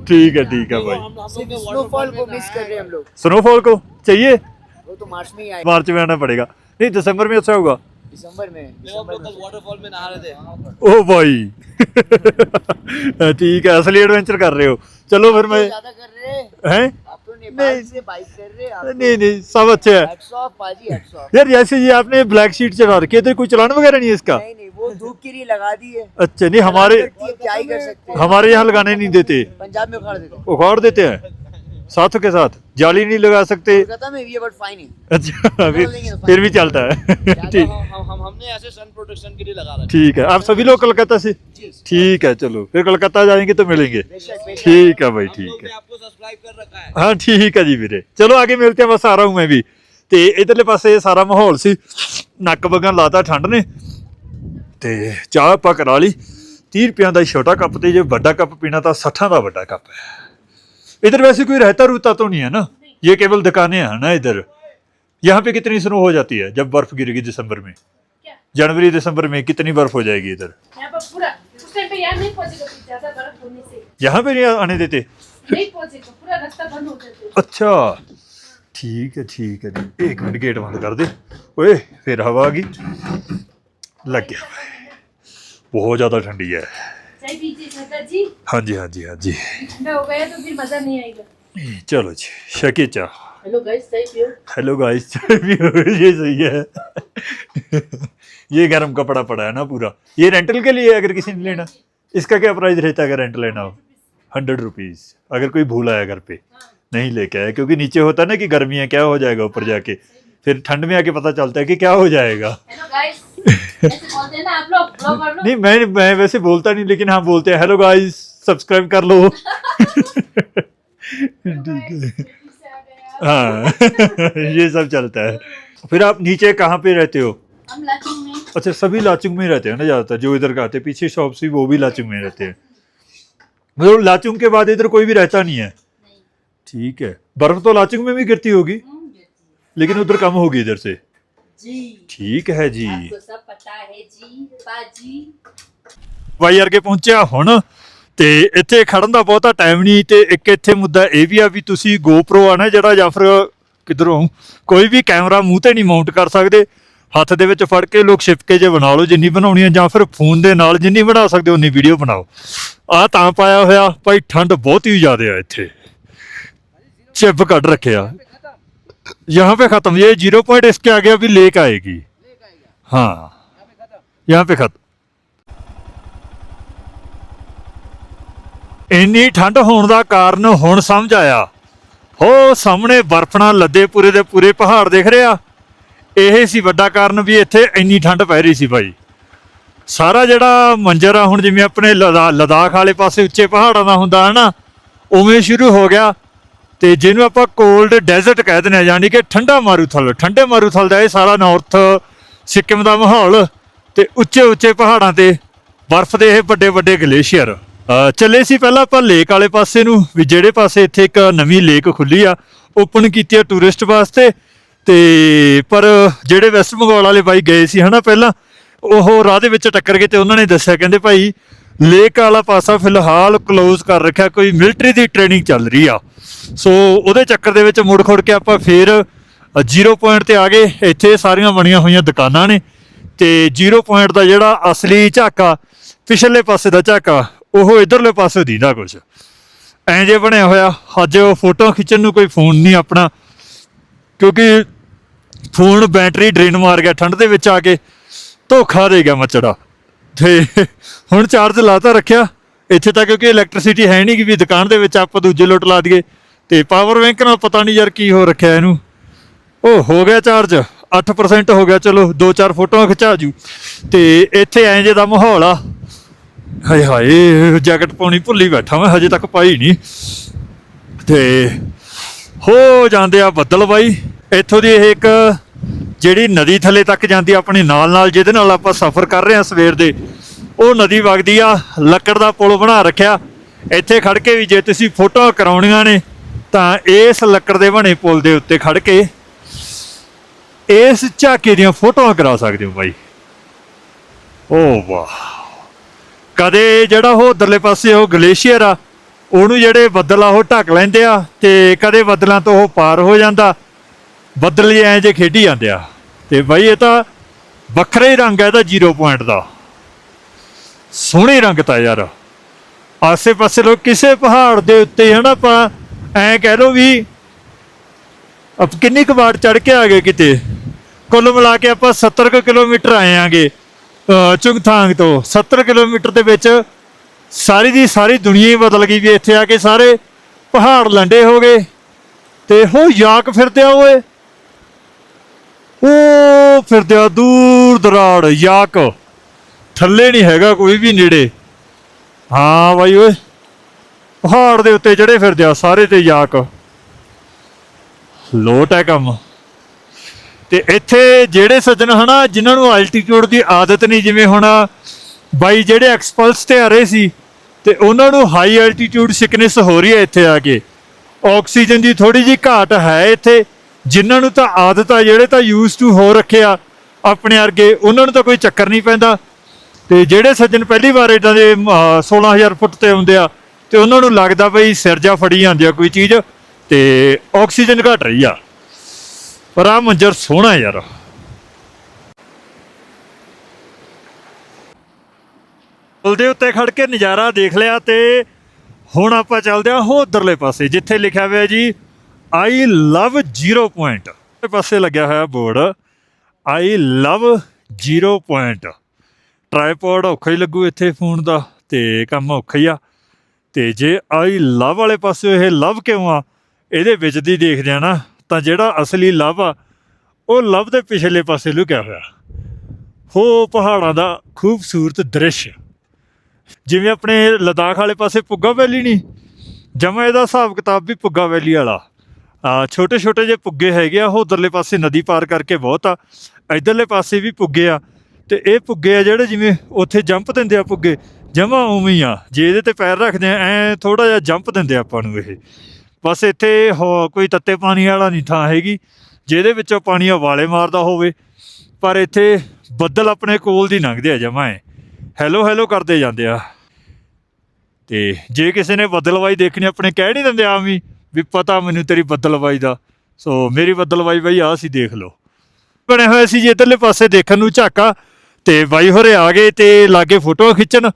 ठीक है ठीक है भाई। स्नोफॉल को मिस कर रहे हैं। हम लोग। स्नोफॉल को चाहिए? वो तो मार्च में ही मार्च में आना पड़ेगा। नहीं दिसंबर में अच्छा होगा। दिसंबर में दिसंबर वाटरफॉल में नहा रहे थे। ओ भाई। ठीक है असली एडवेंचर कर रहे हो। चलो फिर मैं ज़्यादा कर रहे हैं। हैं? आप तो नेपाल नहीं। बाइक कर रहे नहीं नहीं सब अच्छे है। यार जैसे ये आपने ब्लैक शीट चढ़ा रखी है तो कोई चलान वगैरह नहीं है इसका? नहीं नहीं वो धूप की लिए लगा दी है। अच्छा नहीं हमारे क्या ही कर सकते हमारे यहाँ लगाने नहीं देते। पंजाब में उखाड़ देते उखाड़ देते हैं? साथों के साथ जाली नहीं लगा सकते कोलकाता में भी है बट फाइन है अच्छा फिर फिर भी चलता है ठीक हम हम हम हमने ऐसे सन प्रोटेक्शन के लिए लगा रखा ठीक है आप सभी लोग कलकत्ता से ठीक है चलो फिर कलकत्ता जाएंगे तो मिलेंगे बेशक बेशक ठीक है भाई हम ठीक लोग है ने आपको सब्सक्राइब कर रखा है ਹਾਂ ਠੀਕ ਹੈ ਜੀ ਵੀਰੇ ਚਲੋ ਅੱਗੇ ਮਿਲਤੇ ਆ ਬਸ ਆ ਰਹਾ ਹੂੰ ਮੈਂ ਵੀ ਤੇ ਇਧਰਲੇ ਪਾਸੇ ਇਹ ਸਾਰਾ ਮਾਹੌਲ ਸੀ ਨੱਕ ਵਗਣ ਲਾਤਾ ਠੰਡ ਨੇ ਤੇ ਚਾਹ ਆਪਾਂ ਕਰਾ ਲਈ 30 ਰੁਪਿਆਂ ਦਾ ਛੋਟਾ ਕੱਪ ਤੇ ਜੇ ਵੱਡਾ ਕੱਪ ਪੀਣਾ ਤਾਂ 60 ਦਾ ਵੱਡਾ ਕੱਪ ਹੈ इधर वैसे कोई रहता रूता तो नहीं है ना ये केवल दुकानें हैं ना इधर यहाँ पे कितनी स्नो हो जाती है जब बर्फ गिरेगी दिसंबर में क्या जनवरी दिसंबर में कितनी बर्फ हो जाएगी इधर यहाँ पर पूरा उस टाइम पे यहाँ नहीं पहुंचेगा फिर ज्यादा बर्फ होने से यहाँ पे नहीं आने देते नहीं पहुंचेगा पूरा रास्ता बंद हो जाता है ਅੱਛਾ ਠੀਕ ਹੈ ਠੀਕ ਹੈ ਜੀ ਇੱਕ ਮਿੰਟ ਗੇਟ ਬੰਦ ਕਰ ਦੇ ਓਏ ਫਿਰ ਹਵਾ ਆ ਗਈ ਲੱਗ ਗਿਆ ਬਹੁਤ ਜ਼ਿਆਦਾ ਠੰਡੀ ਹੈ हाँ जी हाँ जी हाँ जी हो गया तो फिर मज़ा नहीं आएगा चलो जी शकी चाह हेलो गाइस चाय पियो हेलो गाइस चाय पियो ये सही है ये गर्म कपड़ा पड़ा है ना पूरा ये रेंटल के लिए है अगर किसी ने लेना इसका क्या प्राइस रहता है अगर रेंट लेना हो हंड्रेड रुपीज़ अगर कोई भूला है घर पे नहीं लेके आया क्योंकि नीचे होता है ना कि गर्मी है क्या हो जाएगा ऊपर जाके फिर ठंड में आके पता चलता है कि क्या हो जाएगा हेलो गाइस बोलते ना आप लोग ब्लॉगर नहीं मैं मैं वैसे बोलता नहीं लेकिन हाँ बोलते हैं हेलो गाइस सब्सक्राइब कर लो. ठीक है। हाँ ये सब चलता है। फिर आप नीचे कहाँ पे रहते हो? हम लाचुंग में। अच्छा सभी लाचुंग में रहते हैं ना ज़्यादातर जो इधर का आते हैं पीछे शॉप से वो भी लाचुंग में रहते हैं। मतलब लाचुंग के बाद इधर कोई भी रहता नहीं है? ठीक है। बर्फ़ तो लाचुंग में भी गिरती होगी हम्म, लेकिन उधर कम होगी इधर से। जी ठीक है जी आपको सब पता है जी बाजी ਬਾਈ ਵਰਗੇ ਪਹੁੰਚਿਆ ਹੁਣ ਤੇ ਇੱਥੇ ਖੜਨ ਦਾ ਬਹੁਤਾ ਟਾਈਮ ਨਹੀਂ ਤੇ ਇੱਕ ਇੱਥੇ ਮੁੱਦਾ ਇਹ ਵੀ ਆ ਵੀ ਤੁਸੀਂ GoPro ਆ ਨਾ ਜਿਹੜਾ ਜਾਂ ਫਿਰ ਕਿਧਰੋਂ ਕੋਈ ਵੀ ਕੈਮਰਾ ਮੂੰਹ ਤੇ ਨਹੀਂ ਮਾਊਂਟ ਕਰ ਸਕਦੇ ਹੱਥ ਦੇ ਵਿੱਚ ਫੜ ਕੇ ਲੋਕ ਛਿਪਕੇ ਜੇ ਬਣਾ ਲਓ ਜਿੰਨੀ ਬਣਾਉਣੀ ਹੈ ਜਾਂ ਫਿਰ ਫੋਨ ਦੇ ਨਾਲ ਜਿੰਨੀ ਬਣਾ ਸਕਦੇ ਹੋ ਉਨੀ ਵੀਡੀਓ ਬਣਾਓ ਆ ਤਾਂ ਪਾਇਆ ਹੋਇਆ ਭਾਈ ਠੰਡ ਬਹੁਤ ਹੀ ਜ਼ਿਆਦਾ ਆ ਇੱਥੇ ਚਿਪ ਕੱਢ ਰੱਖਿਆ यहाँ पे खत्म ये जीरो पॉइंट इसके आगे अभी लेक आएगी हाँ यहाँ पे खत्म ਇੰਨੀ ਠੰਡ ਹੋਣ ਦਾ ਕਾਰਨ ਹੁਣ ਸਮਝ ਆਇਆ ਹੋ ਸਾਹਮਣੇ ਬਰਫ਼ ਨਾਲ ਲੱਦੇ ਪੂਰੇ ਦੇ ਪੂਰੇ ਪਹਾੜ ਦਿਖ ਰਿਹਾ ਇਹ ਸੀ ਵੱਡਾ ਕਾਰਨ ਵੀ ਇੱਥੇ ਇੰਨੀ ਠੰਡ ਪੈ ਰਹੀ ਸੀ ਭਾਈ ਸਾਰਾ ਜਿਹੜਾ ਮੰਜ਼ਰ ਆ ਹੁਣ ਜਿਵੇਂ ਆਪਣੇ ਲਦਾ- ਲਦਾਖ ਵਾਲੇ ਪਾਸੇ ਉੱਚੇ ਪਹਾੜਾਂ ਦਾ ਹੁੰਦਾ ਹੈ ਨਾ ਉਵੇਂ ਸ਼ੁਰੂ ਹੋ ਗਿਆ ਤੇ ਜਿਹਨੂੰ ਆਪਾਂ ਕੋਲਡ ਡੈਜ਼ਰਟ ਕਹਿ ਦਿੰਦੇ ਆ ਯਾਨੀ ਕਿ ਠੰਡਾ ਮਾਰੂਥਲ। ਠੰਡੇ ਮਾਰੂਥਲ ਦਾ ਇਹ ਸਾਰਾ ਨਾਰਥ ਸਿੱਕਮ ਦਾ ਮਾਹੌਲ ਤੇ ਉੱਚੇ ਉੱਚੇ ਪਹਾੜਾਂ ਤੇ ਬਰਫ਼ ਦੇ ਇਹ ਵੱਡੇ ਵੱਡੇ ਗਲੇਸ਼ੀਅਰ। ਅਹ ਚੱਲੇ ਸੀ ਪਹਿਲਾਂ ਆਪਾਂ ਲੇਕ ਵਾਲੇ ਪਾਸੇ ਨੂੰ, ਵੀ ਜਿਹੜੇ ਪਾਸੇ ਇੱਥੇ ਇੱਕ ਨਵੀਂ ਲੇਕ ਖੁੱਲੀ ਆ ਓਪਨ ਕੀਤੀ ਆ ਟੂਰਿਸਟ ਵਾਸਤੇ। ਤੇ ਪਰ ਜਿਹੜੇ ਵੈਸਟ ਬੰਗਾਲ ਵਾਲੇ ਬਾਈ ਗਏ ਸੀ ਹਨਾ ਪਹਿਲਾਂ, ਉਹ ਰਾਹ ਦੇ ਵਿੱਚ ਟੱਕਰ ਗਏ ਤੇ ਉਹਨਾਂ ਨੇ ਦੱਸਿਆ, ਕਹਿੰਦੇ ਭਾਈ ਲੇਕ ਵਾਲਾ ਪਾਸਾ ਫਿਲਹਾਲ ਕਲੋਜ਼ ਕਰ ਰੱਖਿਆ, ਕੋਈ ਮਿਲਟਰੀ ਦੀ ਟ੍ਰੇਨਿੰਗ ਚੱਲ ਰਹੀ ਆ। ਸੋ ਉਹਦੇ ਚੱਕਰ ਦੇ ਵਿੱਚ ਮੁੜ ਖੁੜ ਕੇ ਆਪਾਂ ਫੇਰ ਜ਼ੀਰੋ ਪੁਆਇੰਟ ਤੇ ਆ ਗਏ। ਇੱਥੇ ਸਾਰੀਆਂ ਬਣੀਆਂ ਹੋਈਆਂ ਦੁਕਾਨਾਂ ਨੇ ਤੇ ਜ਼ੀਰੋ ਪੁਆਇੰਟ ਦਾ ਜਿਹੜਾ ਅਸਲੀ ਝਾਕਾ, ਪਿਛਲੇ ਪਾਸੇ ਦਾ ਝਾਕਾ, ਉਹ ਇਧਰਲੇ ਪਾਸੇ ਦੀਦਾ ਕੁਛ। ਐਂ ਜੇ ਬਣਿਆ ਹੋਇਆ, ਅੱਜ ਫੋਟੋ ਖਿੱਚਣ ਨੂੰ ਕੋਈ ਫੋਨ ਨਹੀਂ ਆਪਣਾ, ਕਿਉਂਕਿ ਫੋਨ ਬੈਟਰੀ ਡਰੇਨ ਮਾਰ ਗਿਆ ਠੰਡ ਦੇ ਵਿੱਚ ਆ ਕੇ, ਧੋਖਾ ਦੇ ਗਿਆ ਮੱਚੜਾ ਤੇ ਹੁਣ ਚਾਰਜ ਲਾਤਾ ਰੱਖਿਆ। ਇੱਥੇ ਤਾਂ ਕਿਉਂਕਿ ਇਲੈਕਟ੍ਰਿਸਿਟੀ ਹੈ ਨਹੀਂ ਕਿ ਵੀ ਦੁਕਾਨ ਦੇ ਵਿੱਚ ਆਪਾਂ ਦੂਜੇ ਲੋਟ ਲਾ ਦਈਏ। ਤੇ ਪਾਵਰ ਬੈਂਕ ਨਾਲ ਪਤਾ ਨਹੀਂ ਯਾਰ ਕੀ ਹੋ ਰੱਖਿਆ ਇਹਨੂੰ। ਉਹ ਹੋ ਗਿਆ ਚਾਰਜ। 8% ਹੋ ਗਿਆ। ਚਲੋ ਦੋ ਚਾਰ ਫੋਟੋਆਂ ਖਿਚਾ ਜੂ। ਤੇ ਇੱਥੇ ਐਂ ਜੇ ਦਾ ਮਾਹੌਲ ਆ। ਹਾਏ ਹਾਏ, ਜੈਕਟ ਪਾਉਣੀ ਭੁੱਲੀ ਬੈਠਾ ਮੈਂ, ਹਜੇ ਤੱਕ ਪਾਈ ਨਹੀਂ ਤੇ ਹੋ ਜਾਂਦੇ ਆ ਬੱਦਲ ਬਾਈ। ਇੱਥੋਂ ਦੀ ਇਹ ਇੱਕ ਜਿਹੜੀ ਨਦੀ ਥੱਲੇ ਤੱਕ ਜਾਂਦੀ ਆ ਆਪਣੇ ਨਾਲ ਨਾਲ ਜਿਹਦੇ ਨਾਲ ਆਪਾਂ ਸਫ਼ਰ ਕਰ ਰਹੇ ਹਾਂ ਸਵੇਰ ਦੇ, ਉਹ ਨਦੀ ਵਗਦੀ ਆ, ਲੱਕੜ ਦਾ ਪੁਲ ਬਣਾ ਰੱਖਿਆ। ਇੱਥੇ ਖੜ ਕੇ ਵੀ ਜੇ ਤੁਸੀਂ ਫੋਟੋਆਂ ਕਰਾਉਣੀਆਂ ਨੇ, ਤਾਂ ਇਸ ਲੱਕੜ ਦੇ ਬਣੇ ਪੁਲ ਦੇ ਉੱਤੇ ਖੜ ਕੇ ਇਸ ਝਾਕੇ ਦੀਆਂ ਫੋਟੋਆਂ ਕਰਾ ਸਕਦੇ ਹੋ ਬਾਈ। ਓ ਵਾਹ। ਕਦੇ ਜਿਹੜਾ ਉਹ ਉਧਰਲੇ ਪਾਸੇ ਉਹ ਗਲੇਸ਼ੀਅਰ ਆ, ਉਹਨੂੰ ਜਿਹੜੇ ਬੱਦਲ ਆ ਉਹ ਢੱਕ ਲੈਂਦੇ ਆ, ਤੇ ਕਦੇ ਬੱਦਲਾਂ ਤੋਂ ਉਹ ਪਾਰ ਹੋ ਜਾਂਦਾ। ਬੱਦਲ ਜੇ ਐਂ ਜੇ ਖੇਡੀ ਜਾਂਦੇ ਆ। ਤੇ ਬਾਈ ਇਹ ਤਾਂ ਵੱਖਰਾ ਹੀ ਰੰਗ ਹੈ ਇਹਦਾ 0 ਪੁਆਇੰਟ ਦਾ। ਸੋਹਣੇ ਰੰਗ ਤਾਂ ਯਾਰ। ਆਸੇ ਪਾਸੇ ਲੋਕ ਕਿਸੇ ਪਹਾੜ ਦੇ ਉੱਤੇ ਹਨਾ ਆਪਾਂ ਐਂ ਕਹਿ ਲਓ ਵੀ ਅਬ ਕਿੰਨੀ ਕੁ ਵਾਰ ਚੜ ਕੇ ਆ ਗਏ ਕਿਤੇ। ਕੁੱਲ ਮਿਲਾ ਕੇ ਆਪਾਂ 70 ਕੁ ਕਿਲੋਮੀਟਰ ਆਏ ਆਂਗੇ ਚੁੰਗਥਾਂਗ ਤੋਂ। 70 ਕਿਲੋਮੀਟਰ ਦੇ ਵਿੱਚ ਸਾਰੀ ਦੀ ਸਾਰੀ ਦੁਨੀਆ ਹੀ ਬਦਲ ਗਈ ਵੀ ਇੱਥੇ ਆ ਕੇ ਸਾਰੇ ਪਹਾੜ ਲੰਡੇ ਹੋ ਗਏ। ਤੇ ਹੋ ਯਾਕ ਫਿਰਦੇ ਆ ਓਏ। ਉਹ ਫਿਰਦੇ ਦੂਰ ਦਰਾੜ, ਯਾਕ। ਥੱਲੇ ਨਹੀਂ ਹੈਗਾ ਕੋਈ ਵੀ ਨੇੜੇ। ਹਾਂ ਬਾਈ ਓਏ, ਪਹਾੜ ਦੇ ਉੱਤੇ ਜਿਹੜੇ ਫਿਰਦੇ ਆ ਸਾਰੇ ਤੇ ਯਾਕ। ਲੋਟ ਹੈ ਕੰਮ। ਤੇ ਇੱਥੇ ਜਿਹੜੇ ਸੱਜਣ ਹਨਾ, ਜਿਨ੍ਹਾਂ ਨੂੰ ਆਲਟੀਟਿਊਡ ਦੀ ਆਦਤ ਨਹੀਂ ਜਿਵੇਂ ਹੁਣ ਬਾਈ ਜਿਹੜੇ ਐਕਸਪਲਸ ਤੇ ਆ ਰਹੇ ਸੀ, ਤੇ ਉਹਨਾਂ ਨੂੰ ਹਾਈ ਆਲਟੀਟਿਊਡ ਸਿਕਨੈਸ ਹੋ ਰਹੀ ਹੈ ਇੱਥੇ ਆ ਕੇ। ਆਕਸੀਜਨ ਦੀ ਥੋੜੀ ਜੀ ਘਾਟ ਹੈ ਇੱਥੇ। ਜਿਨ੍ਹਾਂ ਨੂੰ ਤਾਂ ਆਦਤ ਆ ਜਿਹੜੇ ਤਾਂ ਯੂਜ਼ ਟੂ ਹੋ ਰੱਖਿਆ ਆਪਣੇ ਵਰਗੇ, ਉਹਨਾਂ ਨੂੰ ਤਾਂ ਕੋਈ ਚੱਕਰ ਨਹੀਂ ਪੈਂਦਾ। ਤੇ ਜਿਹੜੇ ਸੱਜਣ ਪਹਿਲੀ ਵਾਰ ਇਦਾਂ ਦੇ 16000 ਫੁੱਟ ਤੇ ਆਉਂਦੇ ਆ, ਤੇ ਉਹਨਾਂ ਨੂੰ ਲੱਗਦਾ ਬਈ ਸਿਰ ਜਾ ਫੜੀ ਜਾਂਦੀ ਆ ਕੋਈ ਚੀਜ਼, ਤੇ ਆਕਸੀਜਨ ਘਟ ਰਹੀ ਆ। ਪਰ ਆ ਮੰਜ਼ਰ ਸੋਹਣਾ ਯਾਰ। ਪੁਲ ਦੇ ਉੱਤੇ ਖੜ ਕੇ ਨਜ਼ਾਰਾ ਦੇਖ ਲਿਆ ਤੇ ਹੁਣ ਆਪਾਂ ਚੱਲਦੇ ਹਾਂ ਉਧਰਲੇ ਪਾਸੇ, ਜਿੱਥੇ ਲਿਖਿਆ ਹੋਇਆ ਜੀ ਆਈ ਲਵ ਜ਼ੀਰੋ ਪੁਆਇੰਟ। ਪਾਸੇ ਲੱਗਿਆ ਹੋਇਆ board. I love zero point. Tripod ਔਖਾ ਹੀ ਲੱਗੂ ਇੱਥੇ ਫੋਨ ਦਾ, ਤੇ ਕੰਮ ਔਖਾ ਹੀ ਆ। ਤੇ ਜੇ ਆਈ ਲਵ ਵਾਲੇ ਪਾਸੇ ਇਹ ਲਵ ਕਿਉਂ ਆ? ਇਹਦੇ ਵਿੱਚ ਦੀ ਦੇਖਦੇ ਆ ਨਾ, ਤਾਂ ਜਿਹੜਾ ਅਸਲੀ ਲਵ ਆ, ਉਹ ਲਵ ਦੇ ਪਿਛਲੇ ਪਾਸੇ ਲੁਕਿਆ ਹੋਇਆ। ਹੋ ਪਹਾੜਾਂ ਦਾ ਖੂਬਸੂਰਤ ਦ੍ਰਿਸ਼। ਜਿਵੇਂ ਆਪਣੇ ਲਦਾਖ ਵਾਲੇ ਪਾਸੇ ਪੁੱਗਾ ਵੈਲੀ ਨਹੀਂ ਜਮਾ ਇਹਦਾ ਹਿਸਾਬ ਕਿਤਾਬ ਵੀ ਪੁੱਗਾ ਵੈਲੀ ਵਾਲਾ। ਛੋਟੇ ਛੋਟੇ ਜਿਹੇ ਪੁੱਗੇ ਹੈਗੇ ਆ, ਉਹ ਉਧਰਲੇ ਪਾਸੇ ਨਦੀ ਪਾਰ ਕਰਕੇ ਬਹੁਤ ਆ। ਇਧਰਲੇ ਪਾਸੇ ਵੀ ਪੁੱਗੇ ਆ। ਤੇ ਇਹ ਪੁੱਗੇ ਆ ਜਿਹੜੇ ਜਿਵੇਂ ਉੱਥੇ ਜੰਪ ਦਿੰਦੇ ਆ ਪੁੱਗੇ, ਜਮਾ ਉਵੇਂ ਹੀ ਆ। ਜੇ ਇਹਦੇ ਤੇ ਪੈਰ ਰੱਖਦੇ ਆ, ਐ ਥੋੜਾ ਜਿਹਾ ਜੰਪ ਦਿੰਦੇ ਆਪਾਂ ਨੂੰ ਇਹ। ਬਸ ਇੱਥੇ ਹੋ- ਕੋਈ ਤੱਤੇ ਪਾਣੀ ਵਾਲਾ ਨਹੀਂ ਥਾਂ ਹੈਗੀ, ਜਿਹਦੇ ਵਿੱਚੋਂ ਪਾਣੀ ਵਾਲੇ ਮਾਰਦਾ ਹੋਵੇ। ਪਰ ਇੱਥੇ ਬੱਦਲ ਆਪਣੇ ਕੋਲ ਦੀ ਲੰਘਦੇ ਆ ਜਮਾ ਐ। ਹੈਲੋ ਹੈਲੋ ਕਰਦੇ ਜਾਂਦੇ ਆ। ਤੇ ਜੇ ਕਿਸੇ ਨੇ ਬੱਦਲਵਾਈ ਦੇਖਣੀ ਆਪਣੇ ਕਹਿ ਨਹੀਂ ਦਿੰਦੇ ਆਮ ਹੀ। ਵੀ ਪਤਾ ਮੈਨੂੰ ਤੇਰੀ ਬੱਦਲਵਾਈ ਦਾ। ਸੋ ਮੇਰੀ ਬੱਦਲਵਾਈ ਬਾਈ ਆ ਸੀ ਦੇਖ ਲਓ। ਬਣੇ ਹੋਏ ਸੀ ਜੇ ਇਧਰਲੇ ਪਾਸੇ ਦੇਖਣ ਨੂੰ ਝਾਕਾ। ਤੇ ਬਾਈ ਹੋਰੇ ਆ ਗਏ ਤੇ ਲਾਗੇ ਫੋਟੋਆਂ ਖਿੱਚਣ।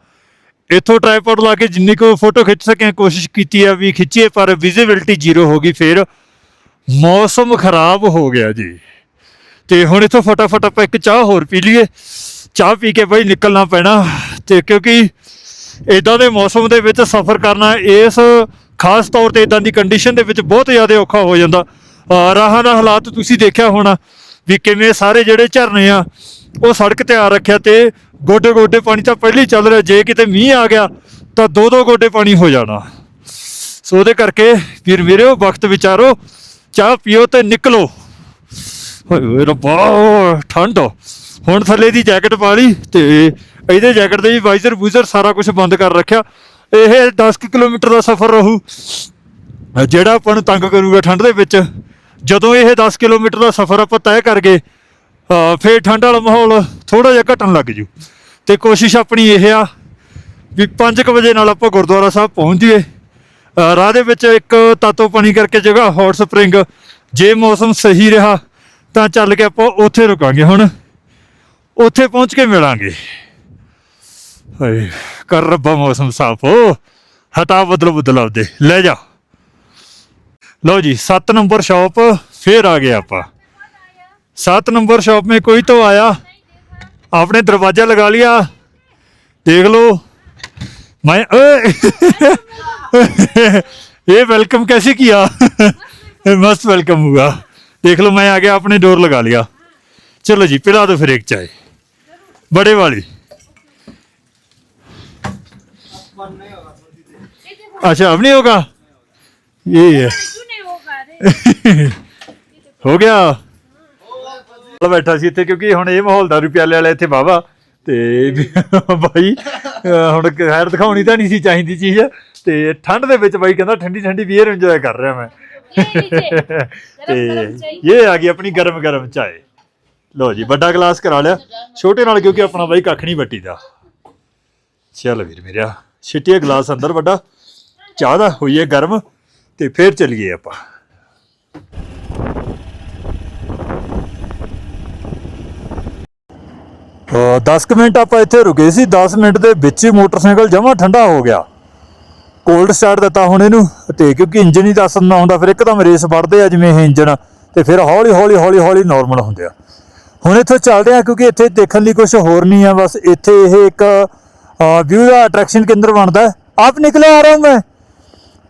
ਇੱਥੋਂ ਟ੍ਰਾਈਪੋਡ ਲਾ ਕੇ ਜਿੰਨੀ ਕੋ ਫੋਟੋ ਖਿੱਚ ਸਕੇ ਕੋਸ਼ਿਸ਼ ਕੀਤੀ ਆ ਵੀ ਖਿੱਚੀਏ, ਪਰ ਵਿਜ਼ਿਬਿਲਟੀ ਜ਼ੀਰੋ ਹੋ ਗਈ ਫਿਰ। ਮੌਸਮ ਖਰਾਬ ਹੋ ਗਿਆ ਜੀ। ਤੇ ਹੁਣ ਇੱਥੋਂ ਫਟਾਫਟ ਆਪਾਂ ਇੱਕ ਚਾਹ ਹੋਰ ਪੀ ਲਈਏ। ਚਾਹ ਪੀ ਕੇ ਬਈ ਨਿਕਲਣਾ ਪੈਣਾ। ਤੇ ਕਿਉਂਕਿ ਇਦਾਂ ਦੇ ਮੌਸਮ ਦੇ ਵਿੱਚ ਸਫ਼ਰ ਕਰਨਾ ਇਸ ਖਾਸ ਤੌਰ ਤੇ ਇਦਾਂ ਦੀ ਕੰਡੀਸ਼ਨ ਦੇ ਵਿੱਚ ਬਹੁਤ ਜ਼ਿਆਦਾ ਔਖਾ ਹੋ ਜਾਂਦਾ। ਰਾਹਾਂ ਦਾ ਹਾਲਾਤ ਤੁਸੀਂ ਦੇਖਿਆ ਹੋਣਾ ਵੀ ਕਿਵੇਂ ਸਾਰੇ ਜਿਹੜੇ ਝਰਨੇ ਆ, ਉਹ ਸੜਕ ਤੇ ਆ ਰੱਖਿਆ ਤੇ ਗੋਡੇ ਗੋਡੇ ਪਾਣੀ ਤਾਂ ਪਹਿਲੇ ਹੀ ਚੱਲ ਰਿਹਾ, ਜੇ ਕਿਤੇ ਮੀਂਹ ਆ ਗਿਆ ਤਾਂ ਦੋ ਦੋ ਗੋਡੇ ਪਾਣੀ ਹੋ ਜਾਣਾ। ਸੋ ਉਹਦੇ ਕਰਕੇ ਵੀਰ ਵੀਰਿਓ ਵਕਤ ਵਿਚਾਰੋ, ਚਾਹ ਪੀਓ ਤੇ ਨਿਕਲੋ। ਹੋਏ ਹੋਏ ਰੱਬਾ, ਠੰਡ। ਹੁਣ ਥੱਲੇ ਦੀ ਜੈਕਟ ਪਾ ਲਈ ਤੇ ਇਹਦੇ ਜੈਕਟ ਦੇ ਵੀ ਵਾਈਜ਼ਰ ਬੂਜ਼ਰ ਸਾਰਾ ਕੁਝ ਬੰਦ ਕਰ ਰੱਖਿਆ। ਇਹ 10 ਕੁ ਕਿਲੋਮੀਟਰ ਦਾ ਸਫ਼ਰ ਰਹੂ। ਜਿਹੜਾ ਆਪਾਂ ਨੂੰ ਤੰਗ ਕਰੂਗਾ ਠੰਡ ਦੇ ਵਿੱਚ, ਜਦੋਂ ਇਹ 10 ਕਿਲੋਮੀਟਰ ਦਾ ਸਫ਼ਰ ਆਪਾਂ ਤੈਅ ਕਰ ਗਏ ਫੇਰ ਠੰਡ ਵਾਲਾ ਮਾਹੌਲ ਥੋੜਾ ਜਿਹਾ ਘਟਣ ਲੱਗ ਜੂ। ਤੇ ਕੋਸ਼ਿਸ਼ ਆਪਣੀ ਇਹ ਆ ਵੀ 5 ਵਜੇ ਨਾਲ ਆਪਾਂ ਗੁਰਦੁਆਰਾ ਸਾਹਿਬ ਪਹੁੰਚ ਜਾਈਏ। ਰਾਹ ਦੇ ਵਿੱਚ ਇੱਕ ਤਾਤੋ ਪਾਣੀ ਕਰਕੇ ਜਗ੍ਹਾ, ਹੌਟ ਸਪਰਿੰਗ। ਜੇ ਮੌਸਮ ਸਹੀ ਰਿਹਾ, ਤਾਂ ਚੱਲ ਕੇ ਆਪਾਂ ਉੱਥੇ ਰੁਕਾਂਗੇ ਹੁਣ। ਉੱਥੇ ਪਹੁੰਚ ਕੇ ਮਿਲਾਂਗੇ। ਹਾਏ ਕਰ ਰੱਬਾ ਮੌਸਮ ਸਾਫ ਹੋ ਹਟਾ ਬਦਲ ਬਦਲ ਆਪਦੇ ਲੈ ਜਾ ਲਓ ਜੀ 7 ਨੰਬਰ शॉप फिर आ गए आपा सात नंबर शॉप में कोई तो आया आपने दरवाजा लगा लिया देख लो मैं ओए! ये वेलकम कैसे किया मस्त वेलकम हुआ देख लो मैं आ गया आपने डोर लगा लिया चलो जी पिला दो फिर एक चाय बड़े वाली अच्छा अब नहीं होगा ये है क्यों नहीं होगा अरे ਹੋ ਗਿਆ ਚੱਲ ਬੈਠਾ ਸੀ ਇੱਥੇ ਕਿਉਂਕਿ ਹੁਣ ਇਹ ਮਾਹੌਲ ਦਾ ਪਿਆਲੇ ਵਾਲੇ ਇੱਥੇ ਵਾਹਵਾ ਤੇ ਵੀ ਬਾਈ ਅਹ ਹੁਣ ਖੈਰ ਦਿਖਾਉਣੀ ਤਾਂ ਨਹੀਂ ਸੀ ਚਾਹੀਦੀ ਚੀਜ਼ ਤੇ ਠੰਡ ਦੇ ਵਿੱਚ ਬਾਈ ਕਹਿੰਦਾ ਠੰਡੀ ਠੰਡੀ ਬੀਅਰ ਇੰਜੋਏ ਕਰ ਰਿਹਾ ਮੈਂ ये लीजिए ਤੇ गरम गरम चाहिए ਇਹ ਆ ਗਈ ਆਪਣੀ ਗਰਮ ਗਰਮ ਚਾਏ ਲੋ ਜੀ ਵੱਡਾ ਗਲਾਸ ਕਰਾ ਲਿਆ ਛੋਟੇ ਨਾਲ ਕਿਉਂਕਿ ਆਪਣਾ ਬਾਈ ਕੱਖ ਨਹੀਂ ਵੱਟੀਦਾ ਚੱਲ ਵੀਰ ਮੇਰਾ ਛਿੱਟੀਆ ਗਲਾਸ ਅੰਦਰ ਵੱਡਾ। ਚਾਹ ਦਾ ਹੋਈਏ ਗਰਮ ਤੇ ਫੇਰ ਚੱਲੀਏ ਆਪਾਂ। ਅਹ 10 ਕੁ ਮਿੰਟ ਆਪਾਂ ਇੱਥੇ ਰੁਕੇ ਸੀ। 10 ਮਿੰਟ ਦੇ ਵਿੱਚ ਹੀ ਮੋਟਰਸਾਈਕਲ ਜਮਾ ਠੰਡਾ ਹੋ ਗਿਆ। ਕੋਲਡ ਸਟਾਰਟ ਦਿੱਤਾ ਹੁਣ ਇਹਨੂੰ ਤੇ ਕਿਉਂਕਿ ਇੰਜਨ ਹੀ ਦੱਸ ਨਾ ਹੁੰਦਾ, ਫਿਰ ਇੱਕਦਮ ਰੇਸ ਵੱਢਦੇ ਆ ਜਿਵੇਂ ਇਹ ਇੰਜਨ, ਤੇ ਫਿਰ ਹੌਲੀ ਹੌਲੀ ਹੌਲੀ ਹੌਲੀ ਨਾਰਮਲ ਹੁੰਦੇ ਆ। ਹੁਣ ਇੱਥੋਂ ਚੱਲਦੇ ਆ ਕਿਉਂਕਿ ਇੱਥੇ ਦੇਖਣ ਲਈ ਕੁਝ ਹੋਰ ਨਹੀਂ ਆ, ਬਸ ਇੱਥੇ ਇਹ ਇੱਕ ਵਿਊ ਦਾ ਅਟਰੈਕਸ਼ਨ ਕੇਂਦਰ ਬਣਦਾ ਆਪ ਨਿਕਲੇ ਆ ਰਹਾ ਮੈਂ।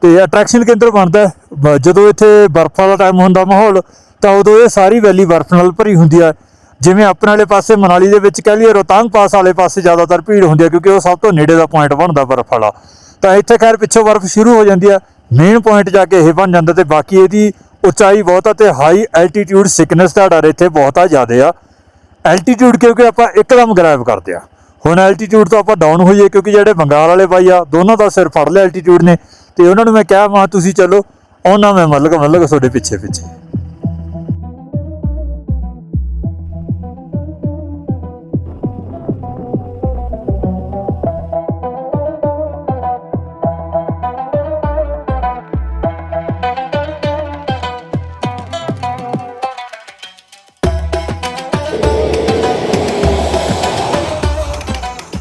ਤੇ ਅਟਰੈਕਸ਼ਨ ਕੇਂਦਰ ਬਣਦਾ ਬ- ਜਦੋਂ ਇੱਥੇ ਬਰਫਾਂ ਦਾ ਟਾਈਮ ਹੁੰਦਾ ਮਾਹੌਲ, ਤਾਂ ਉਦੋਂ ਇਹ ਸਾਰੀ ਵੈਲੀ ਬਰਫ਼ ਨਾਲ ਭਰੀ ਹੁੰਦੀ ਆ। ਜਿਵੇਂ ਆਪਣੇ ਵਾਲੇ ਪਾਸੇ ਮਨਾਲੀ ਦੇ ਵਿੱਚ ਕਹਿ ਲਈਏ ਰੋਤਾਂਗ ਪਾਸ ਵਾਲੇ ਪਾਸੇ ਜ਼ਿਆਦਾਤਰ ਭੀੜ ਹੁੰਦੀ ਆ, ਕਿਉਂਕਿ ਉਹ ਸਭ ਤੋਂ ਨੇੜੇ ਦਾ ਪੁਆਇੰਟ ਬਣਦਾ ਬਰਫ਼ ਵਾਲਾ। ਤਾਂ ਇੱਥੇ ਖੈਰ ਪਿੱਛੋਂ ਬਰਫ਼ ਸ਼ੁਰੂ ਹੋ ਜਾਂਦੀ ਆ। ਮੇਨ ਪੁਆਇੰਟ ਜਾ ਕੇ ਇਹ ਬਣ ਜਾਂਦਾ ਤੇ ਬਾਕੀ ਇਹਦੀ ਉਚਾਈ ਬਹੁਤ ਆ ਤੇ ਹਾਈ ਐਲਟੀਟਿਊਡ ਸਿਕਨੈਸ ਦਾ ਡਰ ਇੱਥੇ ਬਹੁਤਾ ਜ਼ਿਆਦਾ ਆ। ਐਲਟੀਟਿਊਡ ਕਿਉਂਕਿ ਆਪਾਂ ਇੱਕਦਮ ਗ੍ਰੈਬ ਕਰਦੇ ਆ। ਹੁਣ ਐਲਟੀਟਿਊਡ ਤੋਂ ਆਪਾਂ ਡਾਊਨ ਹੋਈਏ ਕਿਉਂਕਿ ਜਿਹੜੇ ਬੰਗਾਲ ਵਾਲੇ ਬਾਈ ਆ, ਦੋਨਾਂ ਦਾ ਸਿਰ ਫੜ ਲਿਆ ਐਲਟੀਟਿਊਡ ਨੇ ਤੇ ਉਹਨਾਂ ਨੂੰ ਮੈਂ ਕਿਹਾ, ਮਾ ਤੁਸੀਂ ਚਲੋ, ਉਹਨਾਂ ਮੈਂ ਮਤਲਬ ਮਤਲਬ ਤੁਹਾਡੇ ਪਿੱਛੇ ਪਿੱਛੇ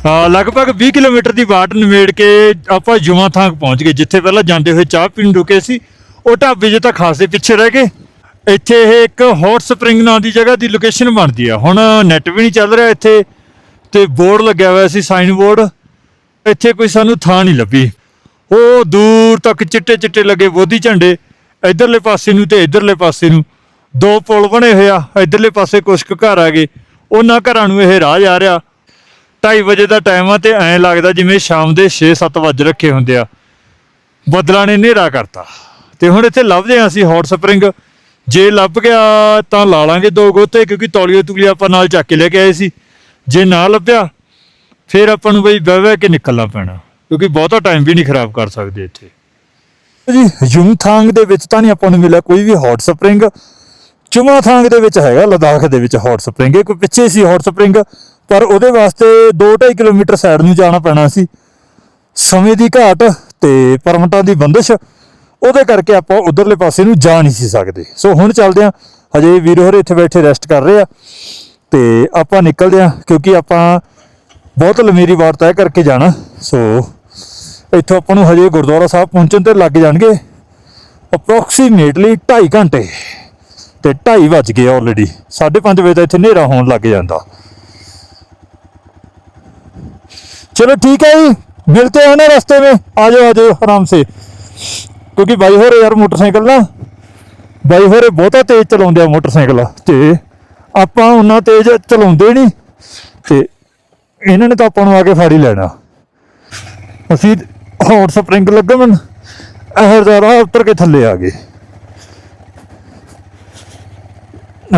ਲਗਭਗ 20 ਕਿਲੋਮੀਟਰ ਦੀ ਵਾਟ ਨਿਮੇੜ ਕੇ ਆਪਾਂ ਜੁਮਾ ਥਾਂ ਪਹੁੰਚ ਗਏ, ਜਿੱਥੇ ਪਹਿਲਾਂ ਜਾਂਦੇ ਹੋਏ ਚਾਹ ਪੀਣ ਰੁਕੇ ਸੀ। ਉਹ ਢਾਬੇ ਜੇ ਤਾਂ ਖਾਸੇ ਪਿੱਛੇ ਰਹਿ ਗਏ। ਇੱਥੇ ਇਹ ਇੱਕ ਹੌਟ ਸਪ੍ਰਿੰਗ ਨਾਂ ਦੀ ਜਗ੍ਹਾ ਦੀ ਲੋਕੇਸ਼ਨ ਬਣਦੀ ਆ। ਹੁਣ ਨੈਟ ਵੀ ਨਹੀਂ ਚੱਲ ਰਿਹਾ ਇੱਥੇ, ਤੇ ਬੋਰਡ ਲੱਗਿਆ ਹੋਇਆ ਸੀ ਸਾਈਨ ਬੋਰਡ ਇੱਥੇ ਕੋਈ ਸਾਨੂੰ ਥਾਂ ਨਹੀਂ ਲੱਭੀ। ਉਹ ਦੂਰ ਤੱਕ ਚਿੱਟੇ ਚਿੱਟੇ ਲੱਗੇ ਬੋਧੀ ਝੰਡੇ, ਇਧਰਲੇ ਪਾਸੇ ਨੂੰ ਤੇ ਇਧਰਲੇ ਪਾਸੇ ਨੂੰ। ਦੋ ਪੁਲ ਬਣੇ ਹੋਏ ਆ, ਇਧਰਲੇ ਪਾਸੇ ਕੁਛ ਕੁ ਘਰ ਆ ਗਏ। ਉਹਨਾਂ ਘਰਾਂ ਨੂੰ ਇਹ ਰਾਹ ਜਾ ਰਿਹਾ। 2:30 ਵਜੇ ਦਾ ਟਾਈਮ ਆ ਤੇ ਐਂ ਲੱਗਦਾ ਜਿਵੇਂ ਸ਼ਾਮ ਦੇ 6-7 ਵਜ ਰੱਖੇ ਹੁੰਦੇ ਆ। ਬੱਦਲਾਂ ਨੇ ਹਨੇਰਾ ਕਰਤਾ। ਤੇ ਹੁਣ ਇੱਥੇ ਲੱਭਦੇ ਆ ਅਸੀਂ ਹੌਟ ਸਪਰਿੰਗ ਜੇ ਲੱਭ ਗਿਆ ਤਾਂ ਲਾ ਲਾਂਗੇ ਦੋ ਗੋਤੇ, ਕਿਉਂਕਿ ਤੌਲੀਏ ਤੁਲੀਏ ਆਪਾਂ ਨਾਲ ਚੱਕ ਕੇ ਲੈ ਕੇ ਆਏ ਸੀ। ਜੇ ਨਾ ਲੱਭਿਆ, ਫਿਰ ਆਪਾਂ ਨੂੰ ਬਈ ਬਹਿ ਬਹਿ ਕੇ ਨਿਕਲਣਾ ਪੈਣਾ, ਕਿਉਂਕਿ ਬਹੁਤਾ ਟਾਈਮ ਵੀ ਨਹੀਂ ਖਰਾਬ ਕਰ ਸਕਦੇ ਇੱਥੇ। ਜੀ ਯੂਮਥਾਂਗ ਦੇ ਵਿੱਚ ਤਾਂ ਨਹੀਂ ਆਪਾਂ ਨੂੰ ਮਿਲਿਆ ਕੋਈ ਵੀ ਹੌਟ ਸਪਰਿੰਗ ਚੁਮਾਥਾਂਗ ਦੇ ਵਿੱਚ ਹੈਗਾ, ਲਦਾਖ ਦੇ ਵਿੱਚ ਹੌਟ ਸਪਰਿੰਗ ਇਹ ਕੋਈ ਪਿੱਛੇ ਸੀ ਹੌਟ ਸਪਰਿੰਗ ਪਰ ਉਹਦੇ ਵਾਸਤੇ 2.5 ਕਿਲੋਮੀਟਰ ਸਾਈਡ ਨੂੰ ਜਾਣਾ ਪੈਣਾ ਸੀ। ਸਮੇਂ ਦੀ ਘਾਟ ਤੇ ਪਰਮਟਾਂ ਦੀ ਬੰਦਿਸ਼, ਉਹਦੇ ਕਰਕੇ ਆਪਾਂ ਉਧਰਲੇ ਪਾਸੇ ਨੂੰ ਜਾ ਨਹੀਂ ਸੀ ਸਕਦੇ। ਸੋ ਹੁਣ ਚੱਲਦੇ ਆ ਹਜੇ ਵੀਰ ਹੋਰੇ ਇੱਥੇ ਬੈਠੇ ਰੈਸਟ ਕਰ ਰਹੇ ਆ। ਤੇ ਆਪਾਂ ਨਿਕਲਦੇ ਆ ਕਿਉਂਕਿ ਆਪਾਂ ਬਹੁਤ ਲੰਮੀਰੀ ਵਾਰ ਤੈਅ ਕਰਕੇ ਜਾਣਾ। ਸੋ ਇੱਥੋਂ ਆਪਾਂ ਨੂੰ ਹਜੇ ਗੁਰਦੁਆਰਾ ਸਾਹਿਬ ਪਹੁੰਚਣ ਤੇ ਲੱਗ ਜਾਣਗੇ। ਅਪਰੋਕਸੀਮੇਟਲੀ 2.5 ਘੰਟੇ ਤੇ 2:30 ਵੱਜ ਗਏ ਆਲਰੇਡੀ 5:30 ਵਜੇ ਤਾਂ ਇੱਥੇ ਹਨੇਰਾ ਹੋਣ ਲੱਗ ਜਾਂਦਾ। चलो ठीक है जी मिलते हैं ना रास्ते में आ जाओ आ जाओ आराम से ਕਿਉਂਕਿ ਬਾਈ ਹੋਰੇ ਯਾਰ ਮੋਟਰਸਾਈਕਲ ਨਾ ਬਾਈ ਹੋਰੇ ਬਹੁਤਾ ਤੇਜ਼ ਚਲਾਉਂਦੇ ਆ ਮੋਟਰਸਾਈਕਲ ਤੇ ਆਪਾਂ ਉਹਨਾਂ ਤੇਜ਼ ਚਲਾਉਂਦੇ ਨਹੀਂ ਤੇ ਇਹਨਾਂ ਨੇ ਤਾਂ ਆਪਾਂ ਨੂੰ ਆ ਕੇ ਫੜ ਹੀ ਲੈਣਾ ਅਸੀਂ ਹੌਟ ਸਪਰਿੰਗ ਲੱਗਣ ਇਹ ਜ਼ਰਾ ਉੱਤਰ ਕੇ ਥੱਲੇ ਆ ਗਏ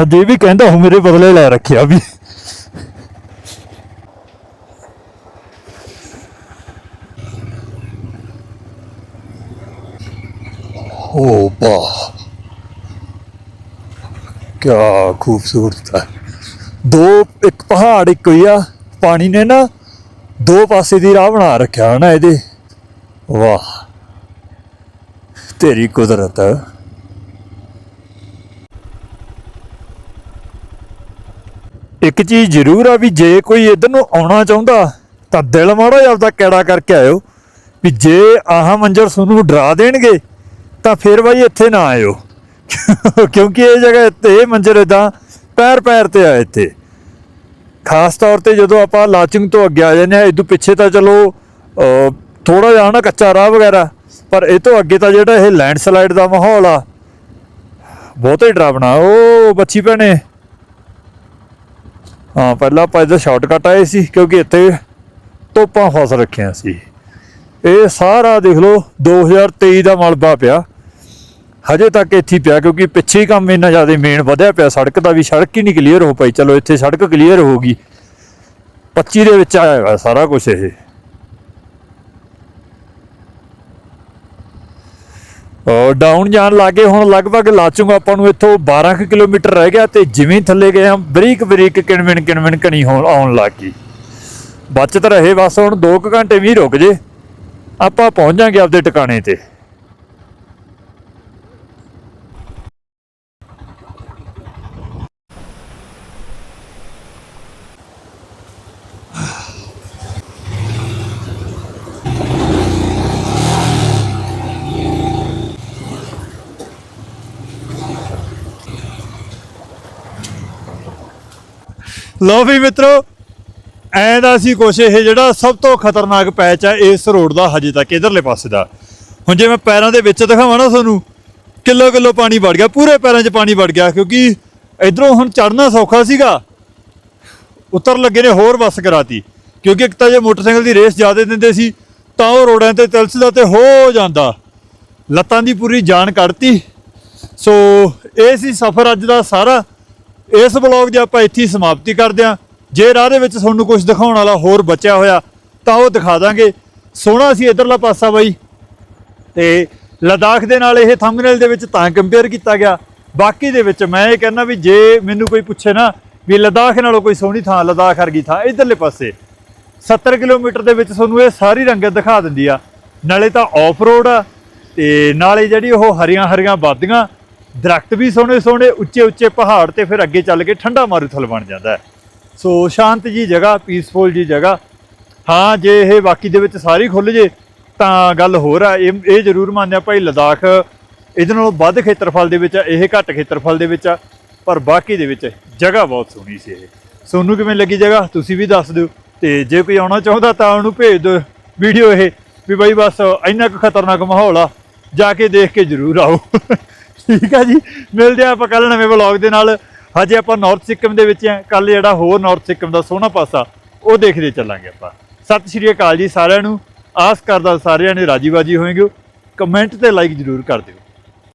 ਅਜੇ ਵੀ ਕਹਿੰਦਾ ਹੂੰ ਮੇਰੇ ਬਦਲੇ ਲੈ ਰੱਖਿਆ ਵੀ ओ वाह क्या खूबसूरत है ਦੋ ਇੱਕ ਪਹਾੜ ਇੱਕ ਹੀ ਆ ਪਾਣੀ ਨੇ ਨਾ ਦੋ ਪਾਸੇ ਦੀ ਰਾਹ ਬਣਾ ਰੱਖਿਆ ਨਾ ਇਹਦੇ ਵਾਹ ਤੇਰੀ ਕੁਦਰਤ ਹੈ ਇੱਕ ਚੀਜ਼ ਜ਼ਰੂਰ ਆ ਵੀ ਜੇ ਕੋਈ ਇਧਰ ਨੂੰ ਆਉਣਾ ਚਾਹੁੰਦਾ ਤਾਂ ਦਿਲ ਮਾੜਾ ਜਿਹਾ ਆਪਦਾ ਕਿਹੜਾ ਕਰਕੇ ਆਇਓ ਵੀ ਜੇ ਆਹ ਮੰਜ਼ਰ ਤੁਹਾਨੂੰ ਡਰਾ ਦੇਣਗੇ ਤਾਂ ਫਿਰ ਬਾਈ ਇੱਥੇ ਨਾ ਆਇਓ। ਕਿਉਂਕਿ ਇਹ ਜਗ੍ਹਾ ਤੇ ਇਹ ਮੰਜ਼ਰ ਇਦਾਂ ਪੈਰ ਪੈਰ ਤੇ ਆ ਇੱਥੇ। ਖਾਸ ਤੌਰ ਤੇ ਜਦੋਂ ਆਪਾਂ ਲਾਚਿੰਗ ਤੋਂ ਅੱਗੇ ਆ ਜਾਂਦੇ ਆ ਇਦੋਂ ਪਿੱਛੇ ਤਾਂ ਚਲੋ ਥੋੜਾ ਜਿਹਾ ਨਾ ਕੱਚਾ ਰਾਹ ਵਗੈਰਾ, ਪਰ ਇਹ ਤੋਂ ਅੱਗੇ ਤਾਂ ਜਿਹੜਾ ਇਹ ਲੈਂਡਸਲਾਈਡ ਦਾ ਮਾਹੌਲ ਆ, ਬਹੁਤਾ ਹੀ ਡਰਾਵਣਾ ਉਹ ਬੱਚੀ ਭੈਣੇ। ਹਾਂ, ਪਹਿਲਾਂ ਆਪਾਂ ਇਹਦਾ ਸ਼ਾਰਟਕਟ ਆਏ ਸੀ, ਕਿਉਂਕਿ ਇੱਥੇ ਤੋਪਾਂ ਫਸ ਰੱਖੀਆਂ ਸੀ। ਇਹ ਸਾਰਾ ਦੇਖ ਲਓ 2023 ਦਾ ਮਲਬਾ ਪਿਆ। ਹਜੇ ਤੱਕ ਇੱਥੇ ਹੀ ਪਿਆ ਕਿਉਂਕਿ ਪਿੱਛੇ ਹੀ ਕੰਮ ਇੰਨਾ ਜ਼ਿਆਦਾ ਮੇਨ ਵਧਿਆ ਪਿਆ। ਸੜਕ ਦਾ ਵੀ ਸੜਕ ਹੀ ਨਹੀਂ ਕਲੀਅਰ ਹੋ ਪਈ। ਚਲੋ ਇੱਥੇ ਸੜਕ ਕਲੀਅਰ ਹੋ ਗਈ। 25 ਦੇ ਵਿੱਚ ਆਇਆ ਹੋਇਆ ਸਾਰਾ ਕੁਝ ਇਹ। ਡਾਊਨ ਜਾਣ ਲੱਗੇ, ਹੁਣ ਲਗਭਗ ਲਾਚੂਗਾ ਆਪਾਂ ਨੂੰ ਇੱਥੋਂ 12 ਕੁ ਕਿਲੋਮੀਟਰ ਰਹਿ ਗਿਆ ਤੇ ਜਿਵੇਂ ਥੱਲੇ ਗਏ ਹਾਂ, ਬਰੀਕ ਬਰੀਕ ਕਿਣਵਿਣ ਕਿਣਵਿਣ ਕਣੀ ਹੋਣ ਆਉਣ ਲੱਗ ਗਈ। ਬਚਤ ਰਹੇ ਬਸ ਹੁਣ 2 ਘੰਟੇ ਵੀ ਰੁਕ ਜੇ। ਆਪਾਂ ਪਹੁੰਚ ਜਾਾਂਗੇ ਆਪਦੇ ਟਿਕਾਣੇ ਤੇ। ਲਓ ਵੀ ਮਿੱਤਰੋ, ਐਂ ਦਾ ਸੀ ਕੁਛ ਇਹ ਜਿਹੜਾ ਸਭ ਤੋਂ ਖਤਰਨਾਕ ਪੈਚ ਹੈ ਇਸ ਰੋਡ ਦਾ ਹਜੇ ਤੱਕ ਇਧਰਲੇ ਪਾਸੇ ਦਾ। ਹੁਣ ਜੇ ਮੈਂ ਪੈਰਾਂ ਦੇ ਵਿੱਚ ਦਿਖਾਵਾਂ ਨਾ ਤੁਹਾਨੂੰ, ਕਿਲੋ ਕਿਲੋ ਪਾਣੀ ਵੜ ਗਿਆ, ਪੂਰੇ ਪੈਰਾਂ 'ਚ ਪਾਣੀ ਵੜ ਗਿਆ, ਕਿਉਂਕਿ ਇਧਰੋਂ ਹੁਣ ਚੜਨਾ ਸੌਖਾ ਸੀਗਾ। ਉਤਰ ਲੱਗੇ ਨੇ, ਹੋਰ ਬੱਸ ਕਰਾਤੀ, ਕਿਉਂਕਿ ਇੱਕ ਤਾਂ ਜੇ ਮੋਟਰਸਾਈਕਲ ਦੀ ਰੇਸ ਜ਼ਿਆਦਾ ਦਿੰਦੇ ਸੀ, ਤਾਂ ਉਹ ਰੋਡਾਂ ਤੇ ਤਿਲਸਦਾ ਤੇ ਹੋ ਜਾਂਦਾ। ਲੱਤਾਂ ਦੀ ਪੂਰੀ ਜਾਨ ਕੱਢਤੀ। ਸੋ, ਇਹ ਸੀ ਸਫ਼ਰ ਅੱਜ ਦਾ ਸਾਰਾ। ਇਸ ਵਲੌਗ ਦੀ ਆਪਾਂ ਇੱਥੇ ਹੀ ਸਮਾਪਤੀ ਕਰਦੇ ਹਾਂ। ਜੇ ਰਾਹ ਦੇ ਵਿੱਚ ਤੁਹਾਨੂੰ ਕੁਝ ਦਿਖਾਉਣ ਵਾਲਾ ਹੋਰ ਬਚਿਆ ਹੋਇਆ, ਤਾਂ ਉਹ ਦਿਖਾ ਦਾਂਗੇ। ਸੋਹਣਾ ਸੀ ਇਧਰਲਾ ਪਾਸਾ ਬਾਈ। ਤੇ ਲਦਾਖ ਦੇ ਨਾਲ ਇਹ ਥੰਬਨੇਲ ਦੇ ਵਿੱਚ ਤਾਂ ਕੰਪੇਅਰ ਕੀਤਾ ਗਿਆ। ਬਾਕੀ ਦੇ ਵਿੱਚ ਮੈਂ ਇਹ ਕਹਿੰਦਾ ਵੀ ਜੇ ਮੈਨੂੰ ਕੋਈ ਪੁੱਛੇ ਨਾ ਵੀ ਲਦਾਖ ਨਾਲੋਂ ਕੋਈ ਸੋਹਣੀ ਥਾਂ ਲਦਾਖ ਵਰਗੀ ਥਾਂ ਇਧਰਲੇ ਪਾਸੇ। 70 ਕਿਲੋਮੀਟਰ ਦੇ ਵਿੱਚ ਤੁਹਾਨੂੰ ਇਹ ਸਾਰੀ ਰੰਗਤ ਦਿਖਾ ਦਿੰਦੀ ਆ। ਨਾਲੇ ਤਾਂ ਆਫ ਰੋਡ ਆ ਤੇ ਨਾਲੇ ਜਿਹੜੀ ਉਹ ਹਰੀਆਂ ਹਰੀਆਂ ਵਾਦੀਆਂ ਦਰਖਤ ਵੀ ਸੋਹਣੇ ਸੋਹਣੇ, ਉੱਚੇ ਉੱਚੇ ਪਹਾੜ ਤੇ ਫਿਰ ਅੱਗੇ ਚੱਲ ਕੇ ਠੰਡਾ ਮਾਰੂਥਲ ਬਣ ਜਾਂਦਾ ਸੋ ਸ਼ਾਂਤ ਜੀ ਜਗ੍ਹਾ ਪੀਸਫੁਲ ਜੀ ਜਗ੍ਹਾ। ਹਾਂ, ਜੇ ਇਹ ਬਾਕੀ ਦੇ ਵਿੱਚ ਸਾਰੀ ਖੁੱਲ ਜੇ, ਤਾਂ ਗੱਲ ਹੋਰ ਆ। ਇਹ ਇਹ ਜ਼ਰੂਰ ਮੰਨਿਆ ਭਾਈ ਲਦਾਖ, ਇਹਦੇ ਨਾਲੋਂ ਵੱਧ ਖੇਤਰਫਲ ਦੇ ਵਿੱਚ ਆ, ਇਹ ਘੱਟ ਖੇਤਰਫਲ ਦੇ ਵਿੱਚ ਆ, ਪਰ ਬਾਕੀ ਦੇ ਵਿੱਚ ਜਗ੍ਹਾ ਬਹੁਤ ਸੋਹਣੀ ਸੀ ਇਹ। ਸੋਨੂੰ ਕਿਵੇਂ ਲੱਗੀ ਜਗ੍ਹਾ? ਤੁਸੀਂ ਵੀ ਦੱਸ ਦਿਓ। ਤੇ ਜੇ ਕੋਈ ਆਉਣਾ ਚਾਹੁੰਦਾ ਤਾਂ ਉਹਨੂੰ ਭੇਜ ਦਿਓ ਵੀਡੀਓ ਇਹ, ਵੀ ਬਾਈ ਬਸ ਇੰਨਾ ਕੁ ਖਤਰਨਾਕ ਮਾਹੌਲ ਆ, ਜਾ ਕੇ ਦੇਖ ਕੇ ਜ਼ਰੂਰ ਆਓ। ਠੀਕ ਆ ਜੀ, ਮਿਲਦੇ ਆ ਆਪਾਂ ਕੱਲ ਨਵੇਂ ਵਲੌਗ ਦੇ ਨਾਲ। ਹਜੇ ਆਪਾਂ ਨਾਰਥ ਸਿੱਕਮ ਦੇ ਵਿੱਚ ਆ ਕੱਲ ਜਿਹੜਾ ਹੋਰ ਨਾਰਥ ਸਿੱਕਮ ਦਾ ਸੋਹਣਾ ਪਾਸਾ, ਉਹ ਦੇਖਦੇ ਚੱਲਾਂਗੇ ਆਪਾਂ। ਸਤਿ ਸ਼੍ਰੀ ਅਕਾਲ ਜੀ ਸਾਰਿਆਂ ਨੂੰ। ਆਸ ਕਰਦਾ ਸਾਰਿਆਂ ਨੇ ਰਾਜੀ ਬਾਜੀ ਹੋਣਗੇ ਕਮੈਂਟ ਤੇ ਲਾਈਕ ਜ਼ਰੂਰ ਕਰ ਦਿਓ।